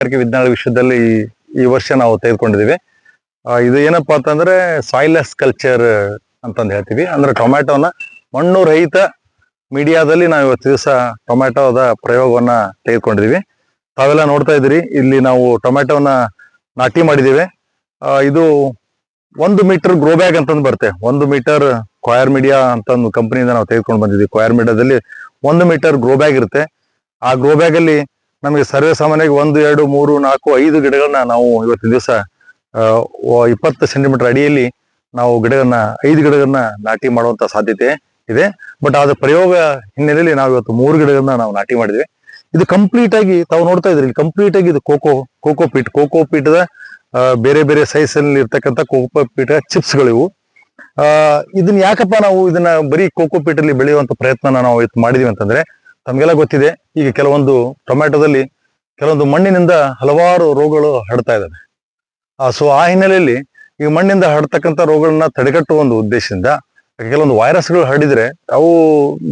ತೋಟಗಾರಿಕೆ ವಿಜ್ಞಾನ ವಿಷಯದಲ್ಲಿ ಈ- ವರ್ಷ ನಾವು ತೆಗೆದುಕೊಂಡಿದ್ದೀವಿ. ಇದು ಏನಪ್ಪಾ ಅಂತಂದ್ರೆ ಸಾಯಿಲೆಸ್ ಕಲ್ಚರ್ ಅಂತಂದು ಹೇಳ್ತೀವಿ. ಅಂದ್ರೆ ಟೊಮ್ಯಾಟೋನ ಮಣ್ಣು ರಹಿತ ಮೀಡಿಯಾದಲ್ಲಿ ನಾವು ಇವತ್ತು ದಿವಸ ಟೊಮ್ಯಾಟೋದ ಪ್ರಯೋಗವನ್ನ ತೆಗೆದುಕೊಂಡಿದ್ದೀವಿ. ತಾವೆಲ್ಲ ನೋಡ್ತಾ ಇದ್ದೀರಿ, ಇಲ್ಲಿ ನಾವು ಟೊಮ್ಯಾಟೋನ ನಾಟಿ ಮಾಡಿದ್ದೀವಿ. ಇದು ಒಂದು ಮೀಟರ್ ಗ್ರೋ ಬ್ಯಾಗ್ ಅಂತಂದು ಬರುತ್ತೆ. ಒಂದು ಮೀಟರ್ ಕ್ವಯರ್ ಮೀಡಿಯಾ ಅಂತ ಒಂದು ಕಂಪನಿಯಿಂದ ನಾವು ತೆಗೆದುಕೊಂಡು ಬಂದಿದ್ದೀವಿ. ಕ್ವಯರ್ ಮೀಡಿಯಾದಲ್ಲಿ ಒಂದು ಮೀಟರ್ ಗ್ರೋ ಬ್ಯಾಗ್ ಇರುತ್ತೆ. ಆ ಗ್ರೋ ಬ್ಯಾಗ್ ಅಲ್ಲಿ ನಮಗೆ ಸರ್ವೇ ಸಾಮಾನ್ಯವಾಗಿ ಒಂದು ಎರಡು ಮೂರು ನಾಲ್ಕು ಐದು ಗಿಡಗಳನ್ನ ನಾವು ಇವತ್ತಿನ ದಿವಸ ಇಪ್ಪತ್ತು ಸೆಂಟಿಮೀಟರ್ ಅಡಿಯಲ್ಲಿ ನಾವು ಗಿಡಗಳನ್ನ ಐದು ಗಿಡಗಳನ್ನ ನಾಟಿ ಮಾಡುವಂತ ಸಾಧ್ಯತೆ ಇದೆ. ಬಟ್ ಅದರ ಪ್ರಯೋಗ ಹಿನ್ನೆಲೆಯಲ್ಲಿ ನಾವು ಇವತ್ತು ಮೂರು ಗಿಡಗಳನ್ನ ನಾವು ನಾಟಿ ಮಾಡಿದ್ವಿ. ಇದು ಕಂಪ್ಲೀಟ್ ಆಗಿ ತಾವು ನೋಡ್ತಾ ಇದ್ರಿ ಕಂಪ್ಲೀಟ್ ಆಗಿ ಇದು ಕೋಕೋ ಕೋಕೋ ಪೀಟ್. ಕೋಕೋ ಪೀಟದ ಆ, ಬೇರೆ ಬೇರೆ ಸೈಜ್ ಅಲ್ಲಿ ಇರ್ತಕ್ಕಂಥ ಕೋಕೋ ಪೀಟ ಚಿಪ್ಸ್ಗಳಿವು. ಆ ಇದನ್ನ ಯಾಕಪ್ಪ ನಾವು ಇದನ್ನ ಬರೀ ಕೋಕೋ ಅಲ್ಲಿ ಬೆಳೆಯುವಂತ ಪ್ರಯತ್ನ ನಾವು ಇವತ್ತು ಮಾಡಿದೀವಿ ಅಂತಂದ್ರೆ ತಮಗೆಲ್ಲ ಗೊತ್ತಿದೆ ಈಗ ಕೆಲವೊಂದು ಟೊಮ್ಯಾಟೋದಲ್ಲಿ ಕೆಲವೊಂದು ಮಣ್ಣಿನಿಂದ ಹಲವಾರು ರೋಗಗಳು ಹರಡ್ತಾ ಇದ್ದಾವೆ. ಸೊ ಆ ಹಿನ್ನೆಲೆಯಲ್ಲಿ ಈ ಮಣ್ಣಿಂದ ಹರಡ್ತಕ್ಕಂಥ ರೋಗಗಳನ್ನ ತಡೆಗಟ್ಟುವ ಒಂದು ಉದ್ದೇಶದಿಂದ ಕೆಲವೊಂದು ವೈರಸ್ಗಳು ಹರಡಿದ್ರೆ ಅವು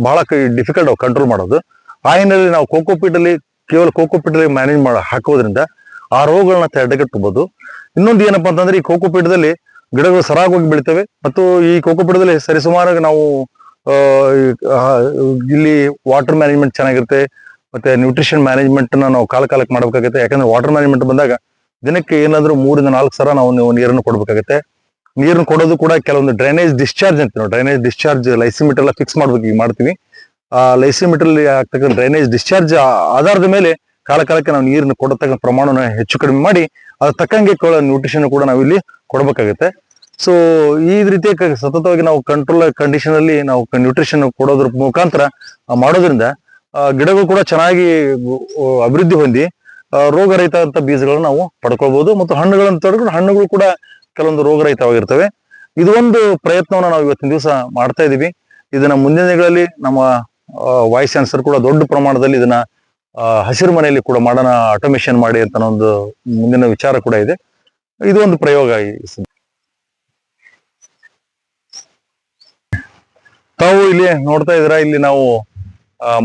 ಬಹಳ ಡಿಫಿಕಲ್ಟ್ ಅವು ಕಂಟ್ರೋಲ್ ಮಾಡೋದು. ಆ ಹಿನ್ನೆಲೆಯಲ್ಲಿ ನಾವು ಕೋಕೋಪೀಟ್ ಅಲ್ಲಿ, ಕೇವಲ ಕೋಕೋಪೀಟ್ ಅಲ್ಲಿ ಮ್ಯಾನೇಜ್ ಮಾಡ ಹಾಕೋದ್ರಿಂದ ಆ ರೋಗಗಳನ್ನ ತಡೆಗಟ್ಟಬಹುದು ಇನ್ನೊಂದು ಏನಪ್ಪಾ ಅಂತಂದ್ರೆ ಈ ಕೋಕೋಪೀಟದಲ್ಲಿ ಗಿಡಗಳು ಸರಾಗವಾಗಿ ಬೆಳಿತವೆ ಮತ್ತು ಈ ಕೋಕೋಪೀಟದಲ್ಲಿ ಸರಿಸುಮಾರಾಗಿ ನಾವು ಇಲ್ಲಿ ವಾಟರ್ ಮ್ಯಾನೇಜ್ಮೆಂಟ್ ಚೆನ್ನಾಗಿರುತ್ತೆ, ಮತ್ತೆ ನ್ಯೂಟ್ರಿಷನ್ ಮ್ಯಾನೇಜ್ಮೆಂಟ್ ನಾವು ಕಾಲ ಕಾಲಕ್ಕೆ ಮಾಡಬೇಕಾಗುತ್ತೆ. ಯಾಕಂದ್ರೆ ವಾಟರ್ ಮ್ಯಾನೇಜ್ಮೆಂಟ್ ಬಂದಾಗ ದಿನಕ್ಕೆ ಏನಾದ್ರೂ ಮೂರಿಂದ ನಾಲ್ಕು ಸಲ ನಾವು ನೀರನ್ನು ಕೊಡಬೇಕಾಗುತ್ತೆ. ನೀರನ್ನು ಕೊಡೋದು ಕೂಡ ಕೆಲವೊಂದು ಡ್ರೈನೇಜ್ ಡಿಸ್ಚಾರ್ಜ್ ಅಂತ ನಾವು. ಡ್ರೈನೇಜ್ ಡಿಸ್ಚಾರ್ಜ್ ಲೈಸಿಮೀಟರ್ ಎಲ್ಲ ಫಿಕ್ಸ್ ಮಾಡ್ಬೇಕು, ಈಗ ಮಾಡ್ತೀವಿ. ಆ ಲೈಸಿಮೀಟರ್ ಆಗ್ತಕ್ಕಂಥ ಡ್ರೈನೇಜ್ ಡಿಸ್ಚಾರ್ಜ್ ಆಧಾರದ ಮೇಲೆ ಕಾಲ ಕಾಲಕ್ಕೆ ನಾವು ನೀರನ್ನು ಕೊಡತಕ್ಕಂಥ ಪ್ರಮಾಣನ ಹೆಚ್ಚು ಕಡಿಮೆ ಮಾಡಿ, ಅದ್ರ ತಕ್ಕಂಗೆ ನ್ಯೂಟ್ರಿಷನ್ ಕೂಡ ನಾವು ಇಲ್ಲಿ ಕೊಡಬೇಕಾಗುತ್ತೆ. ಸೊ ಈ ರೀತಿಯ ಸತತವಾಗಿ ನಾವು ಕಂಟ್ರೋಲ್ ಕಂಡೀಷನ್ ಅಲ್ಲಿ ನಾವು ನ್ಯೂಟ್ರಿಷನ್ ಕೊಡೋದ್ರ ಮುಖಾಂತರ ಮಾಡೋದ್ರಿಂದ ಗಿಡಗಳು ಕೂಡ ಚೆನ್ನಾಗಿ ಅಭಿವೃದ್ಧಿ ಹೊಂದಿ ರೋಗರಹಿತ ಅಂತ ಬೀಜಗಳನ್ನ ನಾವು ಪಡ್ಕೊಳ್ಬಹುದು ಮತ್ತು ಹಣ್ಣುಗಳನ್ನು ತೊಡಗೊಂಡು ಹಣ್ಣುಗಳು ಕೂಡ ಕೆಲವೊಂದು ರೋಗರಹಿತವಾಗಿರ್ತವೆ. ಇದೊಂದು ಪ್ರಯತ್ನವನ್ನ ನಾವು ಇವತ್ತಿನ ದಿವಸ ಮಾಡ್ತಾ ಇದೀವಿ ಇದನ್ನ ಮುಂದಿನ ದಿನಗಳಲ್ಲಿ ನಮ್ಮ ವಾಯ್ಸ್ ಆನ್ಸರ್ ಕೂಡ ದೊಡ್ಡ ಪ್ರಮಾಣದಲ್ಲಿ ಇದನ್ನ ಹಸಿರು ಮನೆಯಲ್ಲಿ ಕೂಡ ಮಾಡೋಣ ಆಟೋಮೇಶನ್ ಮಾಡಿ ಅಂತ ಒಂದು ಮುಂದಿನ ವಿಚಾರ ಕೂಡ ಇದೆ. ಇದು ಒಂದು ಪ್ರಯೋಗ ಈ ಸ- ತಾವು ಇಲ್ಲಿ ನೋಡ್ತಾ ಇದ್ರ ಇಲ್ಲಿ ನಾವು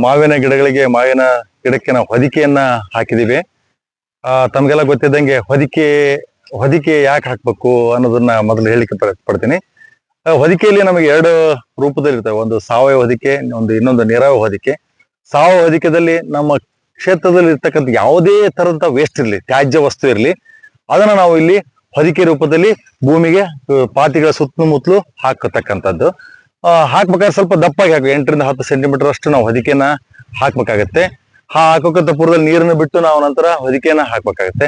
ಮಾವಿನ ಗಿಡಗಳಿಗೆ, ಮಾವಿನ ಗಿಡಕ್ಕೆ ನಾವು ಹೊದಿಕೆಯನ್ನ ಹಾಕಿದೀವಿ ಆ, ತಮ್ಗೆಲ್ಲ ಗೊತ್ತಿದ್ದಂಗೆ ಹೊದಿಕೆ ಹೊದಿಕೆ ಯಾಕೆ ಹಾಕ್ಬೇಕು ಅನ್ನೋದನ್ನ ಮೊದಲು ಹೇಳಿಕೆ ಪಡ್ತೀನಿ. ಹೊದಿಕೆಯಲ್ಲಿ ನಮಗೆ ಎರಡು ರೂಪದಲ್ಲಿ ಇರ್ತವೆ ಒಂದು ಸಾವಯವ ಹೊದಿಕೆ, ಒಂದು ಇನ್ನೊಂದು ನೀರಾವರಿ ಹೊದಿಕೆ. ಸಾವಯವ ಹೊದಿಕೆದಲ್ಲಿ ನಮ್ಮ ಕ್ಷೇತ್ರದಲ್ಲಿ ಇರ್ತಕ್ಕಂಥ ಯಾವುದೇ ತರದಂತ ವೇಸ್ಟ್ ಇರಲಿ, ತ್ಯಾಜ್ಯ ವಸ್ತು ಇರಲಿ, ಅದನ್ನ ನಾವು ಇಲ್ಲಿ ಹೊದಿಕೆ ರೂಪದಲ್ಲಿ ಭೂಮಿಗೆ, ಪಾತಿಗಳ ಸುತ್ತಮುತ್ತಲು ಹಾಕತಕ್ಕಂಥದ್ದು. ಹಾಕ್ಬೇಕಾದ್ರೆ ಸ್ವಲ್ಪ ದಪ್ಪಾಗಿ ಹಾಕಬೇಕು ಎಂಟರಿಂದ ಹತ್ತು ಸೆಂಟಿಮೀಟರ್ ಅಷ್ಟು ನಾವು ಹೊದಿಕೆನ ಹಾಕ್ಬೇಕಾಗತ್ತೆ. ಹಾಕೋಕಂತ ಪೂರ್ವದಲ್ಲಿ ನೀರನ್ನು ಬಿಟ್ಟು ನಾವು ನಂತರ ಹೊದಿಕೆಯನ್ನ ಹಾಕ್ಬೇಕಾಗತ್ತೆ.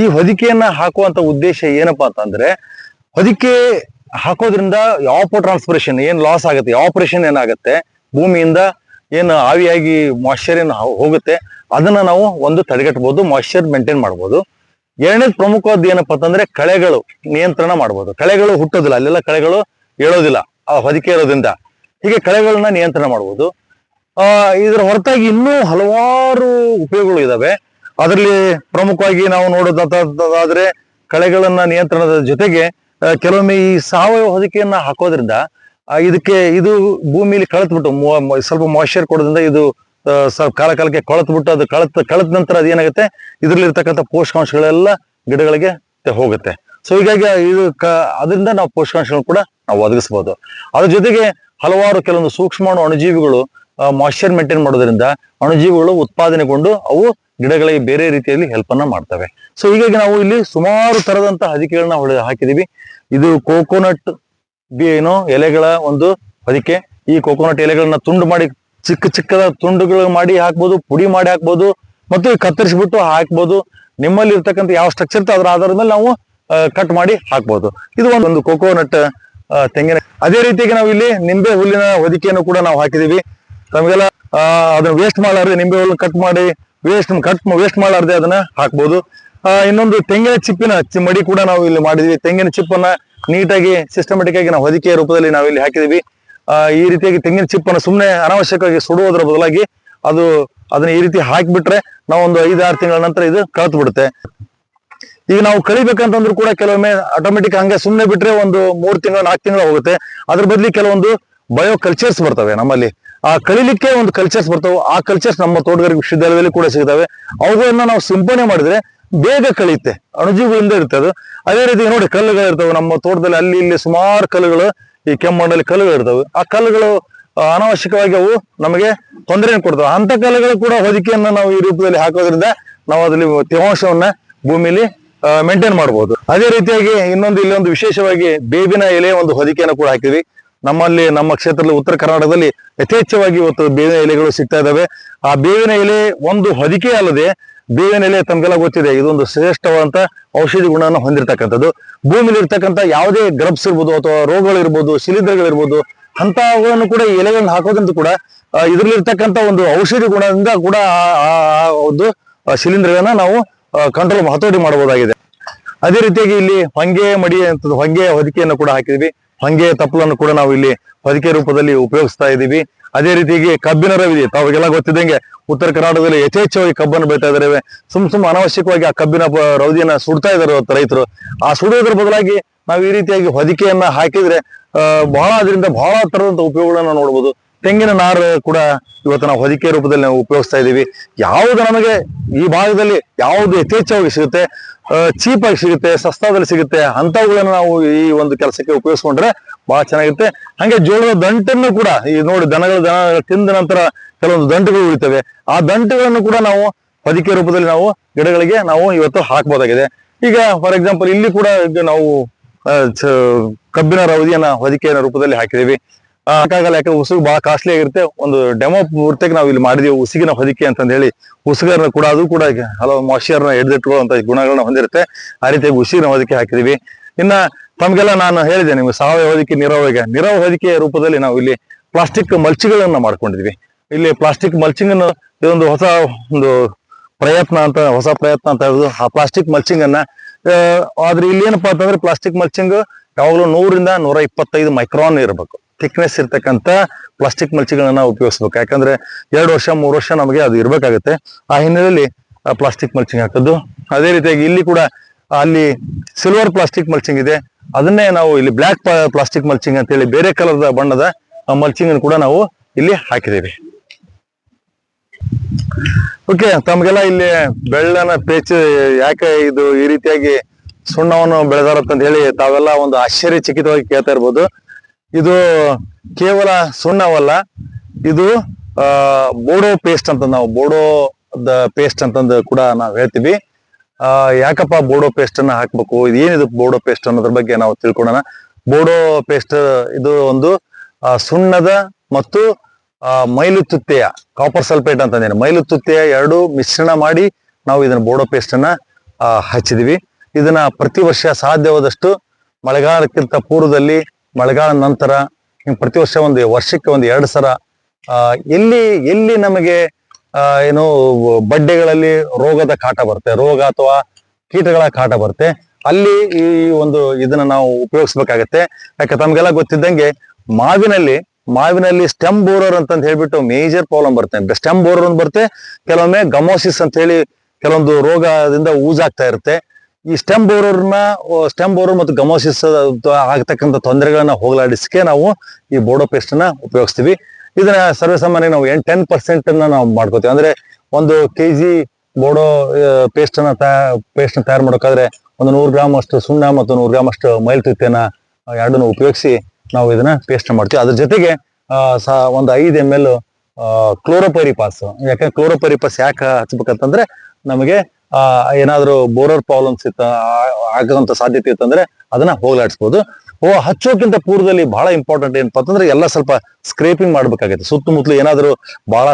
ಈ ಹೊದಿಕೆಯನ್ನ ಹಾಕುವಂತ ಉದ್ದೇಶ ಏನಪ್ಪಾ ಅಂತಂದ್ರೆ ಹೊದಿಕೆ ಹಾಕೋದ್ರಿಂದ ಯಾವ ಟ್ರಾನ್ಸ್ಪಿರೇಷನ್ ಏನ್ ಲಾಸ್ ಆಗುತ್ತೆ ಆಪರೇಷನ್ ಏನಾಗುತ್ತೆ, ಭೂಮಿಯಿಂದ ಏನು ಆವಿಯಾಗಿ ಮಾಯ್ಶ್ಚರ್ ಏನು ಹೋಗುತ್ತೆ, ಅದನ್ನ ನಾವು ಒಂದು ತಡೆಗಟ್ಟಬಹುದು ಮಾಯ್ಶ್ಚರ್ ಮೇಂಟೈನ್ ಮಾಡ್ಬೋದು. ಎರಡನೇದು ಪ್ರಮುಖವಾದ ಏನಪ್ಪಾ ಅಂತಂದ್ರೆ ಕಳೆಗಳು ನಿಯಂತ್ರಣ ಮಾಡ್ಬೋದು. ಕಳೆಗಳು ಹುಟ್ಟೋದಿಲ್ಲ, ಅಲ್ಲೆಲ್ಲ ಕಳೆಗಳು ಏಳೋದಿಲ್ಲ. ಆ ಹೊದಿಕೆ ಇರೋದ್ರಿಂದ ಹೀಗೆ ಕಳೆಗಳನ್ನ ನಿಯಂತ್ರಣ ಮಾಡ್ಬೋದು. ಆ, ಇದರ ಹೊರತಾಗಿ ಇನ್ನೂ ಹಲವಾರು ಉಪಯೋಗಗಳು ಇದಾವೆ. ಅದರಲ್ಲಿ ಪ್ರಮುಖವಾಗಿ ನಾವು ನೋಡೋದಾದ್ರೆ ಕಳೆಗಳನ್ನ ನಿಯಂತ್ರಣದ ಜೊತೆಗೆ ಕೆಲವೊಮ್ಮೆ ಈ ಸಾವಯವ ಹೊದಿಕೆಯನ್ನ ಹಾಕೋದ್ರಿಂದ ಇದಕ್ಕೆ ಇದು ಭೂಮಿಲಿ ಕಳೆತ್ಬಿಟ್ಟು ಸ್ವಲ್ಪ ಮಾಯ್ಶ್ಚರ್ ಕೊಡೋದ್ರಿಂದ ಇದು ಕಾಲ ಕಾಲಕ್ಕೆ ಕೊಳತ್ ಬಿಟ್ಟು ಅದು ಕಳತ್ ಕಳೆದ ನಂತರ ಅದೇನಾಗುತ್ತೆ? ಇದರಲ್ಲಿರ್ತಕ್ಕಂಥ ಪೋಷಕಾಂಶಗಳೆಲ್ಲ ಗಿಡಗಳಿಗೆ ಹೋಗುತ್ತೆ. ಸೊ ಹೀಗಾಗಿ ಇದು ಕ, ಅದರಿಂದ ನಾವು ಪೋಷಕಾಂಶಗಳು ಕೂಡ ನಾವು ಒದಗಿಸಬಹುದು. ಅದ್ರ ಜೊತೆಗೆ ಹಲವಾರು ಕೆಲವೊಂದು ಸೂಕ್ಷ್ಮಾಣು ಅಣುಜೀವಿಗಳು ಮಾಯ್ಶ್ಚರ್ ಮೇಂಟೈನ್ ಮಾಡೋದ್ರಿಂದ ಅಣುಜೀವಿಗಳು ಉತ್ಪಾದನೆಗೊಂಡು ಅವು ಗಿಡಗಳಿಗೆ ಬೇರೆ ರೀತಿಯಲ್ಲಿ ಹೆಲ್ಪ್ ಅನ್ನ ಮಾಡ್ತವೆ. ಸೊ ಹೀಗಾಗಿ ನಾವು ಇಲ್ಲಿ ಸುಮಾರು ತರದಂತಹ ಹದಿಕೆಗಳನ್ನ ಹಾಕಿದೀವಿ. ಇದು ಕೋಕೋನಟ್ ಏನು ಎಲೆಗಳ ಒಂದು ಹೊದಿಕೆ. ಈ ಕೋಕೋನಟ್ ಎಲೆಗಳನ್ನ ತುಂಡು ಮಾಡಿ, ಚಿಕ್ಕ ಚಿಕ್ಕದ ತುಂಡುಗಳು ಮಾಡಿ ಹಾಕ್ಬೋದು, ಪುಡಿ ಮಾಡಿ ಹಾಕ್ಬೋದು, ಮತ್ತು ಕತ್ತರಿಸ್ಬಿಟ್ಟು ಹಾಕ್ಬೋದು. ನಿಮ್ಮಲ್ಲಿ ಇರ್ತಕ್ಕಂಥ ಯಾವ ಸ್ಟ್ರಕ್ಚರ್ ಅದ್ರ ಆಧಾರದ ಮೇಲೆ ನಾವು ಕಟ್ ಮಾಡಿ ಹಾಕ್ಬೋದು. ಇದು ಒಂದು ಕೋಕೋನಟ್ ತೆಂಗಿನ ಅದೇ ರೀತಿಯಾಗಿ ನಾವು ಇಲ್ಲಿ ನಿಂಬೆ ಹುಲ್ಲಿನ ಹೊದಿಕೆಯನ್ನು ಕೂಡ ನಾವು ಹಾಕಿದೀವಿ. ತಮಗೆಲ್ಲ ಆ, ಅದನ್ನ ವೇಸ್ಟ್ ಮಾಡಲಾರ್ದೆ ನಿಂಬೆ ಹುಲ್ಲು ಕಟ್ ಮಾಡಿ ವೇಸ್ಟ್ ಕಟ್ ವೇಸ್ಟ್ ಮಾಡಲಾರ್ದೆ ಅದನ್ನ ಹಾಕ್ಬೋದು. ಆ, ಇನ್ನೊಂದು ತೆಂಗಿನ ಚಿಪ್ಪಿನ ಮಡಿ ಕೂಡ ನಾವು ಇಲ್ಲಿ ಮಾಡಿದ್ವಿ. ತೆಂಗಿನ ಚಿಪ್ಪನ್ನ ನೀಟಾಗಿ ಸಿಸ್ಟಮೆಟಿಕ್ ಆಗಿ ನಾವು ಹೊದಿಕೆಯ ರೂಪದಲ್ಲಿ ನಾವು ಇಲ್ಲಿ ಹಾಕಿದೀವಿ. ಈ ರೀತಿಯಾಗಿ ತೆಂಗಿನ ಚಿಪ್ಪನ್ನು ಸುಮ್ಮನೆ ಅನಾವಶ್ಯಕವಾಗಿ ಸುಡುವುದರ ಬದಲಾಗಿ ಅದು ಅದನ್ನ ಈ ರೀತಿ ಹಾಕಿಬಿಟ್ರೆ ನಾವು ಒಂದು ಐದಾರು ತಿಂಗಳ ನಂತರ ಇದು ಕಳತ್ ಬಿಡುತ್ತೆ ಈಗ ನಾವು ಕಳಿಬೇಕಂತಂದ್ರೂ ಕೂಡ ಕೆಲವೊಮ್ಮೆ ಆಟೋಮೆಟಿಕ್ ಹಂಗೆ ಸುಮ್ಮನೆ ಬಿಟ್ರೆ ಒಂದು ಮೂರು ತಿಂಗಳು, ನಾಲ್ಕು ತಿಂಗಳು ಹೋಗುತ್ತೆ. ಅದ್ರ ಬದಲಿ ಕೆಲವೊಂದು ಬಯೋ ಕಲ್ಚರ್ಸ್ ಬರ್ತವೆ ನಮ್ಮಲ್ಲಿ. ಆ ಕಳಿಲಿಕ್ಕೆ ಒಂದು ಕಲ್ಚರ್ಸ್ ಬರ್ತವೆ. ಆ ಕಲ್ಚರ್ಸ್ ನಮ್ಮ ತೋಟಗಾರಿಕೆ ವಿಶ್ವವಿದ್ಯಾಲಯದಲ್ಲಿ ಕೂಡ ಸಿಗ್ತವೆ. ಅವುಗಳನ್ನ ನಾವು ಸಿಂಪಡಣೆ ಮಾಡಿದ್ರೆ ಬೇಗ ಕಳೆಯುತ್ತೆ. ಅಣುಜೀವಿಗಳಿಂದ ಇರುತ್ತೆ ಅದು. ಅದೇ ರೀತಿ ನೋಡಿ ಕಲ್ಲುಗಳು ಇರ್ತವೆ. ನಮ್ಮ ತೋಟದಲ್ಲಿ ಅಲ್ಲಿ ಇಲ್ಲಿ ಸುಮಾರು ಕಲ್ಲುಗಳು, ಈ ಕೆಮ್ಮಣ್ಣಲ್ಲಿ ಕಲ್ಲುಗಳು ಇರ್ತವೆ. ಆ ಕಲ್ಲುಗಳು ಅನಾವಶ್ಯಕವಾಗಿ ಅವು ನಮಗೆ ತೊಂದರೆಯನ್ನು ಕೊಡ್ತವೆ. ಅಂತ ಕಲ್ಲುಗಳು ಕೂಡ ಹೊದಿಕೆಯನ್ನು ನಾವು ಈ ರೂಪದಲ್ಲಿ ಹಾಕೋದ್ರಿಂದ ನಾವು ಅದರಲ್ಲಿ ತೇವಾಂಶವನ್ನ ಭೂಮಿಲಿ ಮೇಂಟೈನ್ ಮಾಡಬಹುದು ಅದೇ ರೀತಿಯಾಗಿ ಇನ್ನೊಂದು ಇಲ್ಲಿ ಒಂದು ವಿಶೇಷವಾಗಿ ಬೇವಿನ ಎಲೆ ಒಂದು ಹೊದಿಕೆಯನ್ನು ಕೂಡ ಹಾಕಿದ್ವಿ. ನಮ್ಮಲ್ಲಿ, ನಮ್ಮ ಕ್ಷೇತ್ರದಲ್ಲಿ ಉತ್ತರ ಕರ್ನಾಟಕದಲ್ಲಿ ಯಥೇಚ್ಛವಾಗಿ ಇವತ್ತು ಬೇವಿನ ಎಲೆಗಳು ಸಿಗ್ತಾ ಇದ್ದಾವೆ. ಆ ಬೇವಿನ ಎಲೆ ಒಂದು ಹೊದಿಕೆ ಅಲ್ಲದೆ ಬೇವಿನ ಎಲೆ ತಮಗೆಲ್ಲ ಗೊತ್ತಿದೆ, ಇದೊಂದು ಶ್ರೇಷ್ಠವಾದಂತ ಔಷಧಿ ಗುಣವನ್ನು ಹೊಂದಿರತಕ್ಕಂಥದ್ದು. ಭೂಮಿಲಿ ಇರ್ತಕ್ಕಂಥ ಯಾವುದೇ ಗ್ರಬ್ಸ್ ಇರ್ಬೋದು ಅಥವಾ ರೋಗಗಳಿರ್ಬೋದು ಶಿಲೀಂಧ್ರಗಳಿರ್ಬೋದು ಅಂತವನ್ನು ಕೂಡ ಎಲೆಗಳನ್ನು ಹಾಕೋದ್ರಿಂದ ಕೂಡ ಇದರಲ್ಲಿರ್ತಕ್ಕಂಥ ಒಂದು ಔಷಧಿ ಗುಣದಿಂದ ಕೂಡ ಆ- ಒಂದು ಶಿಲೀಂಧ್ರಗಳನ್ನ ನಾವು ಕಂಟ್ರೋಲ್ ಹತೋಟಿ ಮಾಡಬಹುದಾಗಿದೆ ಅದೇ ರೀತಿಯಾಗಿ ಇಲ್ಲಿ ಹೊಂಗೆ ಮಡಿ ಅಂತ ಹೊಂಗೆ ಹೊದಿಕೆಯನ್ನು ಕೂಡ ಹಾಕಿದೀವಿ. ಹೊಂಗೆ ತಪ್ಪಲನ್ನು ಕೂಡ ನಾವು ಇಲ್ಲಿ ಹೊದಿಕೆ ರೂಪದಲ್ಲಿ ಉಪಯೋಗಿಸ್ತಾ ಇದ್ದೀವಿ. ಅದೇ ರೀತಿಯಾಗಿ ಕಬ್ಬಿನ ರವಿದೆ ತಾವಾಗೆಲ್ಲ ಗೊತ್ತಿದ್ದಂಗೆ ಉತ್ತರ ಕರ್ನಾಟಕದಲ್ಲಿ ಯಥೇಚ್ಛವಾಗಿ ಕಬ್ಬನ್ನು ಬೆಳೀತಾ ಇದ್ದಾರೆ. ಸುಮ್ ಸುಮ್ ಅನಾವಶ್ಯಕವಾಗಿ ಆ ಕಬ್ಬಿನ ರವದಿಯನ್ನ ಸುಡ್ತಾ ಇದ್ದಾರೆ ರೈತರು. ಆ ಸುಡೋದ್ರ ಬದಲಾಗಿ ನಾವು ಈ ರೀತಿಯಾಗಿ ಹೊದಿಕೆಯನ್ನ ಹಾಕಿದ್ರೆ ಬಹಳ ಅದರಿಂದ ಬಹಳ ತರದಂತ ಉಪಯೋಗಗಳನ್ನ ನೋಡ್ಬೋದು. ತೆಂಗಿನ ನಾರು ಕೂಡ ಇವತ್ತು ನಾವು ಹೊದಿಕೆ ರೂಪದಲ್ಲಿ ನಾವು ಉಪಯೋಗಿಸ್ತಾ ಇದ್ದೀವಿ. ಯಾವುದು ನಮಗೆ ಈ ಭಾಗದಲ್ಲಿ ಯಾವುದು ಯಥೇಚ್ಛವಾಗಿ ಸಿಗುತ್ತೆ ಚೀಪಾಗಿ ಸಿಗುತ್ತೆ ಸಸ್ತಾದಲ್ಲಿ ಸಿಗುತ್ತೆ ಅಂಥವುಗಳನ್ನು ನಾವು ಈ ಒಂದು ಕೆಲಸಕ್ಕೆ ಉಪಯೋಗಿಸ್ಕೊಂಡ್ರೆ ಬಹಳ ಚೆನ್ನಾಗಿರುತ್ತೆ. ಹಾಗೆ ಜೋಳದ ದಂಟನ್ನು ಕೂಡ ಈ ನೋಡಿ ದನಗಳ ದನ ತಿಂದ ನಂತರ ಕೆಲವೊಂದು ದಂಟುಗಳು ಉಳಿತವೆ. ಆ ದಂಟುಗಳನ್ನು ಕೂಡ ನಾವು ಹೊದಿಕೆ ರೂಪದಲ್ಲಿ ನಾವು ಗಿಡಗಳಿಗೆ ನಾವು ಇವತ್ತು ಹಾಕ್ಬೋದಾಗಿದೆ. ಈಗ ಫಾರ್ ಎಕ್ಸಾಂಪಲ್ ಇಲ್ಲಿ ಕೂಡ ನಾವು ಕಬ್ಬಿನ ರವದಿಯನ್ನ ಹೊದಿಕೆಯ ರೂಪದಲ್ಲಿ ಹಾಕಿದೀವಿ ಆ, ಹಾಕಾಗಲ್ಲ ಯಾಕಂದ್ರೆ ಉಸುಗು ಬಹಳ ಕಾಸ್ಟ್ಲಿ ಆಗಿರುತ್ತೆ. ಒಂದು ಡೆಮೋ ಪೂರ್ತಿಗೆ ನಾವು ಇಲ್ಲಿ ಮಾಡಿದೀವಿ, ಉಸುಗಿನ ಹೊದಿಕೆ ಅಂತಂದ ಹೇಳಿ. ಉಸುಗರನ್ನ ಕೂಡ, ಅದು ಕೂಡ ಹಲವು ಮಾಯಿಶ್ಚರ್ನ ಹಿಡಿದಿಟ್ಟುಕೊಳ್ಳುವಂತ ಗುಣಗಳನ್ನ ಹೊಂದಿರುತ್ತೆ. ಆ ರೀತಿಯಾಗಿ ಉಸಿರಿನ ಹೊದಿಕೆ ಹಾಕಿದೀವಿ. ಇನ್ನ ತಮ್ಗೆಲ್ಲ ನಾನು ಹೇಳಿದೆ ನಿಮ್ಗೆ ಸಾವಯವ ಹೊದಿಕೆ ನೀರಾವರಿಗೆ ನಿರವ ಹೊದಿಕೆಯ ರೂಪದಲ್ಲಿ ನಾವು ಇಲ್ಲಿ ಪ್ಲಾಸ್ಟಿಕ್ ಮಲ್ಚಿಗಳನ್ನ ಮಾಡ್ಕೊಂಡಿದ್ವಿ. ಇಲ್ಲಿ ಪ್ಲಾಸ್ಟಿಕ್ ಮಲ್ಚಿಂಗ್ ಅನ್ನು ಇದೊಂದು ಹೊಸ ಒಂದು ಪ್ರಯತ್ನ ಅಂತ, ಹೊಸ ಪ್ರಯತ್ನ ಅಂತ ಹೇಳುದು. ಆ ಪ್ಲಾಸ್ಟಿಕ್ ಮಲ್ಚಿಂಗ್ ಅನ್ನ ಆದ್ರೆ ಇಲ್ಲಿ ಏನಪ್ಪಾ ಅಂತಂದ್ರೆ ಪ್ಲಾಸ್ಟಿಕ್ ಮಲ್ಚಿಂಗ್ ಯಾವಾಗಲೂ ನೂರಿಂದ ನೂರ ಇಪ್ಪತ್ತೈದು ಮೈಕ್ರಾನ್ ಇರಬೇಕು. ಥಿಕ್ನೆಸ್ ಇರ್ತಕ್ಕಂಥ ಪ್ಲಾಸ್ಟಿಕ್ ಮಲ್ಚಿಗಳನ್ನ ಉಪಯೋಗಿಸ್ಬೇಕು. ಯಾಕಂದ್ರೆ ಎರಡು ವರ್ಷ, ಮೂರು ವರ್ಷ ನಮಗೆ ಅದು ಇರ್ಬೇಕಾಗತ್ತೆ. ಆ ಹಿನ್ನೆಲೆಯಲ್ಲಿ ಪ್ಲಾಸ್ಟಿಕ್ ಮಲ್ಚಿಂಗ್ ಹಾಕೋದು ಅದೇ ರೀತಿಯಾಗಿ ಇಲ್ಲಿ ಕೂಡ, ಅಲ್ಲಿ ಸಿಲ್ವರ್ ಪ್ಲಾಸ್ಟಿಕ್ ಮಲ್ಚಿಂಗ್ ಇದೆ. ಅದನ್ನೇ ನಾವು ಇಲ್ಲಿ ಬ್ಲ್ಯಾಕ್ ಪ್ಲಾಸ್ಟಿಕ್ ಮಲ್ಚಿಂಗ್ ಅಂತ ಹೇಳಿ ಬೇರೆ ಕಲರ್ದ ಬಣ್ಣದ ಮಲ್ಚಿಂಗ್ ಕೂಡ ನಾವು ಇಲ್ಲಿ ಹಾಕಿದ್ದೀವಿ. ಓಕೆ ತಮ್ಗೆಲ್ಲ ಇಲ್ಲಿ ಬೆಳ್ಳನ ಪೇಚ್ ಯಾಕೆ ಇದು ಈ ರೀತಿಯಾಗಿ ಸುಣ್ಣವನ್ನು ಬೆಳೆದಾರತ್ತಂತ ಹೇಳಿ ತಾವೆಲ್ಲ ಒಂದು ಆಶ್ಚರ್ಯಚಕಿತವಾಗಿ ಕೇಳ್ತಾ ಇರ್ಬೋದು. ಇದು ಕೇವಲ ಸುಣ್ಣವಲ್ಲ ಇದು ಬೋಡೋ ಪೇಸ್ಟ್ ಅಂತ ನಾವು ಬೋಡೋ ದ ಪೇಸ್ಟ್ ಅಂತಂದು ಕೂಡ ನಾವು ಹೇಳ್ತೀವಿ. ಆ, ಯಾಕಪ್ಪ ಬೋಡೋ ಪೇಸ್ಟ್ ಅನ್ನ ಹಾಕ್ಬೇಕು? ಇದು ಏನಿದು ಬೋಡೋ ಪೇಸ್ಟ್ ಅನ್ನೋದ್ರ ಬಗ್ಗೆ ನಾವು ತಿಳ್ಕೊಳ್ಳೋಣ. ಬೋಡೋ ಪೇಸ್ಟ್ ಇದು ಒಂದು ಸುಣ್ಣದ ಮತ್ತು ಆ, ಮೈಲು ತುತ್ತೆಯ ಕಾಪರ್ ಸಲ್ಫೇಟ್ ಅಂತಂದೇನೆ. ಮೈಲುತುತ್ತೆಯ ಎರಡು ಮಿಶ್ರಣ ಮಾಡಿ ನಾವು ಇದನ್ನ ಬೋಡೋ ಪೇಸ್ಟ್ ಅನ್ನ ಹಚ್ಚಿದೀವಿ. ಇದನ್ನ ಪ್ರತಿ ವರ್ಷ ಸಾಧ್ಯವಾದಷ್ಟು ಮಳೆಗಾಲಕ್ಕಿಂತ ಪೂರ್ವದಲ್ಲಿ ಮಳೆಗಾಲ ನಂತರ ಪ್ರತಿ ವರ್ಷ ಒಂದು ವರ್ಷಕ್ಕೆ ಒಂದು ಎರಡು ಸಲ ಎಲ್ಲಿ ಎಲ್ಲಿ ನಮಗೆ ಏನು ಬಡ್ಡೆಗಳಲ್ಲಿ ರೋಗದ ಕಾಟ ಬರುತ್ತೆ, ರೋಗ ಅಥವಾ ಕೀಟಗಳ ಕಾಟ ಬರುತ್ತೆ, ಅಲ್ಲಿ ಈ ಒಂದು ಇದನ್ನ ನಾವು ಉಪಯೋಗಿಸ್ಬೇಕಾಗತ್ತೆ. ಯಾಕೆ ತಮ್ಗೆಲ್ಲ ಗೊತ್ತಿದ್ದಂಗೆ ಮಾವಿನಲ್ಲಿ ಮಾವಿನಲ್ಲಿ ಸ್ಟೆಮ್ ಬೋರರ್ ಅಂತ ಹೇಳ್ಬಿಟ್ಟು ಮೇಜರ್ ಪ್ರಾಬ್ಲಮ್ ಬರುತ್ತೆ. ಸ್ಟೆಮ್ ಬೋರರ್ ಅಂತ ಬರುತ್ತೆ, ಕೆಲವೊಮ್ಮೆ ಗಮೋಸಿಸ್ ಅಂತ ಹೇಳಿ ಕೆಲವೊಂದು ರೋಗದಿಂದ ಊಜಾಗ್ತಾ ಇರುತ್ತೆ. ಈ ಸ್ಟೆಮ್ ಬೋರರ್ನ ಸ್ಟೆಮ್ ಬೋರರ್ ಮತ್ತು ಗಮೋಸಿಸ್ ಆಗ್ತಕ್ಕಂಥ ತೊಂದರೆಗಳನ್ನ ಹೋಗಲಾಡಿಸಕ್ಕೆ ನಾವು ಈ ಬೋಡೋ ಪೇಸ್ಟ್ನ ಉಪಯೋಗಿಸ್ತೀವಿ. ಇದನ್ನ ಸರ್ವೇಸಾಮಾನ್ಯ ನಾವು ಏನ್, ಟೆನ್ ಪರ್ಸೆಂಟ್ ನಾವು ಮಾಡ್ಕೋತೀವಿ. ಅಂದ್ರೆ ಒಂದು ಕೆ ಜಿ ಬೋಡೋ ಪೇಸ್ಟ್ ಅನ್ನ ಪೇಸ್ಟ್ ತಯಾರು ಮಾಡೋಕಾದ್ರೆ ಒಂದು ನೂರು ಗ್ರಾಮ್ ಅಷ್ಟು ಸುಣ್ಣ ಮತ್ತು ನೂರು ಗ್ರಾಮ್ ಅಷ್ಟು ಮೈಲ್ ಎರಡನ್ನು ಉಪಯೋಗಿಸಿ ನಾವು ಇದನ್ನ ಪೇಸ್ಟ್ ಮಾಡ್ತೀವಿ. ಅದ್ರ ಜೊತೆಗೆ ಒಂದು ಐದು ಎಂ ಎಲ್ ಕ್ಲೋರೋಪೈರಿಪಾಸ್. ಯಾಕಂದ್ರೆ ಕ್ಲೋರೋಪೈರಿಪಾಸ್ ಯಾಕೆ ಹಚ್ಬೇಕಂತಂದ್ರೆ ನಮಗೆ ಆ, ಏನಾದ್ರು ಬೋರರ್ ಪ್ರಾಬ್ಲಮ್ಸ್ ಇತ್ತ ಆಗದಂತ ಸಾಧ್ಯತೆ ಇತ್ತಂದ್ರೆ ಅದನ್ನ ಹೋಗ್ಲಾಡಿಸ್ಬೋದು. ಓ, ಹಚ್ಚೋಕ್ಕಿಂತ ಪೂರ್ವದಲ್ಲಿ ಬಹಳ ಇಂಪಾರ್ಟೆಂಟ್ ಏನಪ್ಪ ಅಂತಂದ್ರೆ ಎಲ್ಲ ಸ್ವಲ್ಪ ಸ್ಕ್ರೇಪಿಂಗ್ ಮಾಡ್ಬೇಕಾಗತ್ತೆ. ಸುತ್ತಮುತ್ತಲು ಏನಾದರೂ ಬಹಳ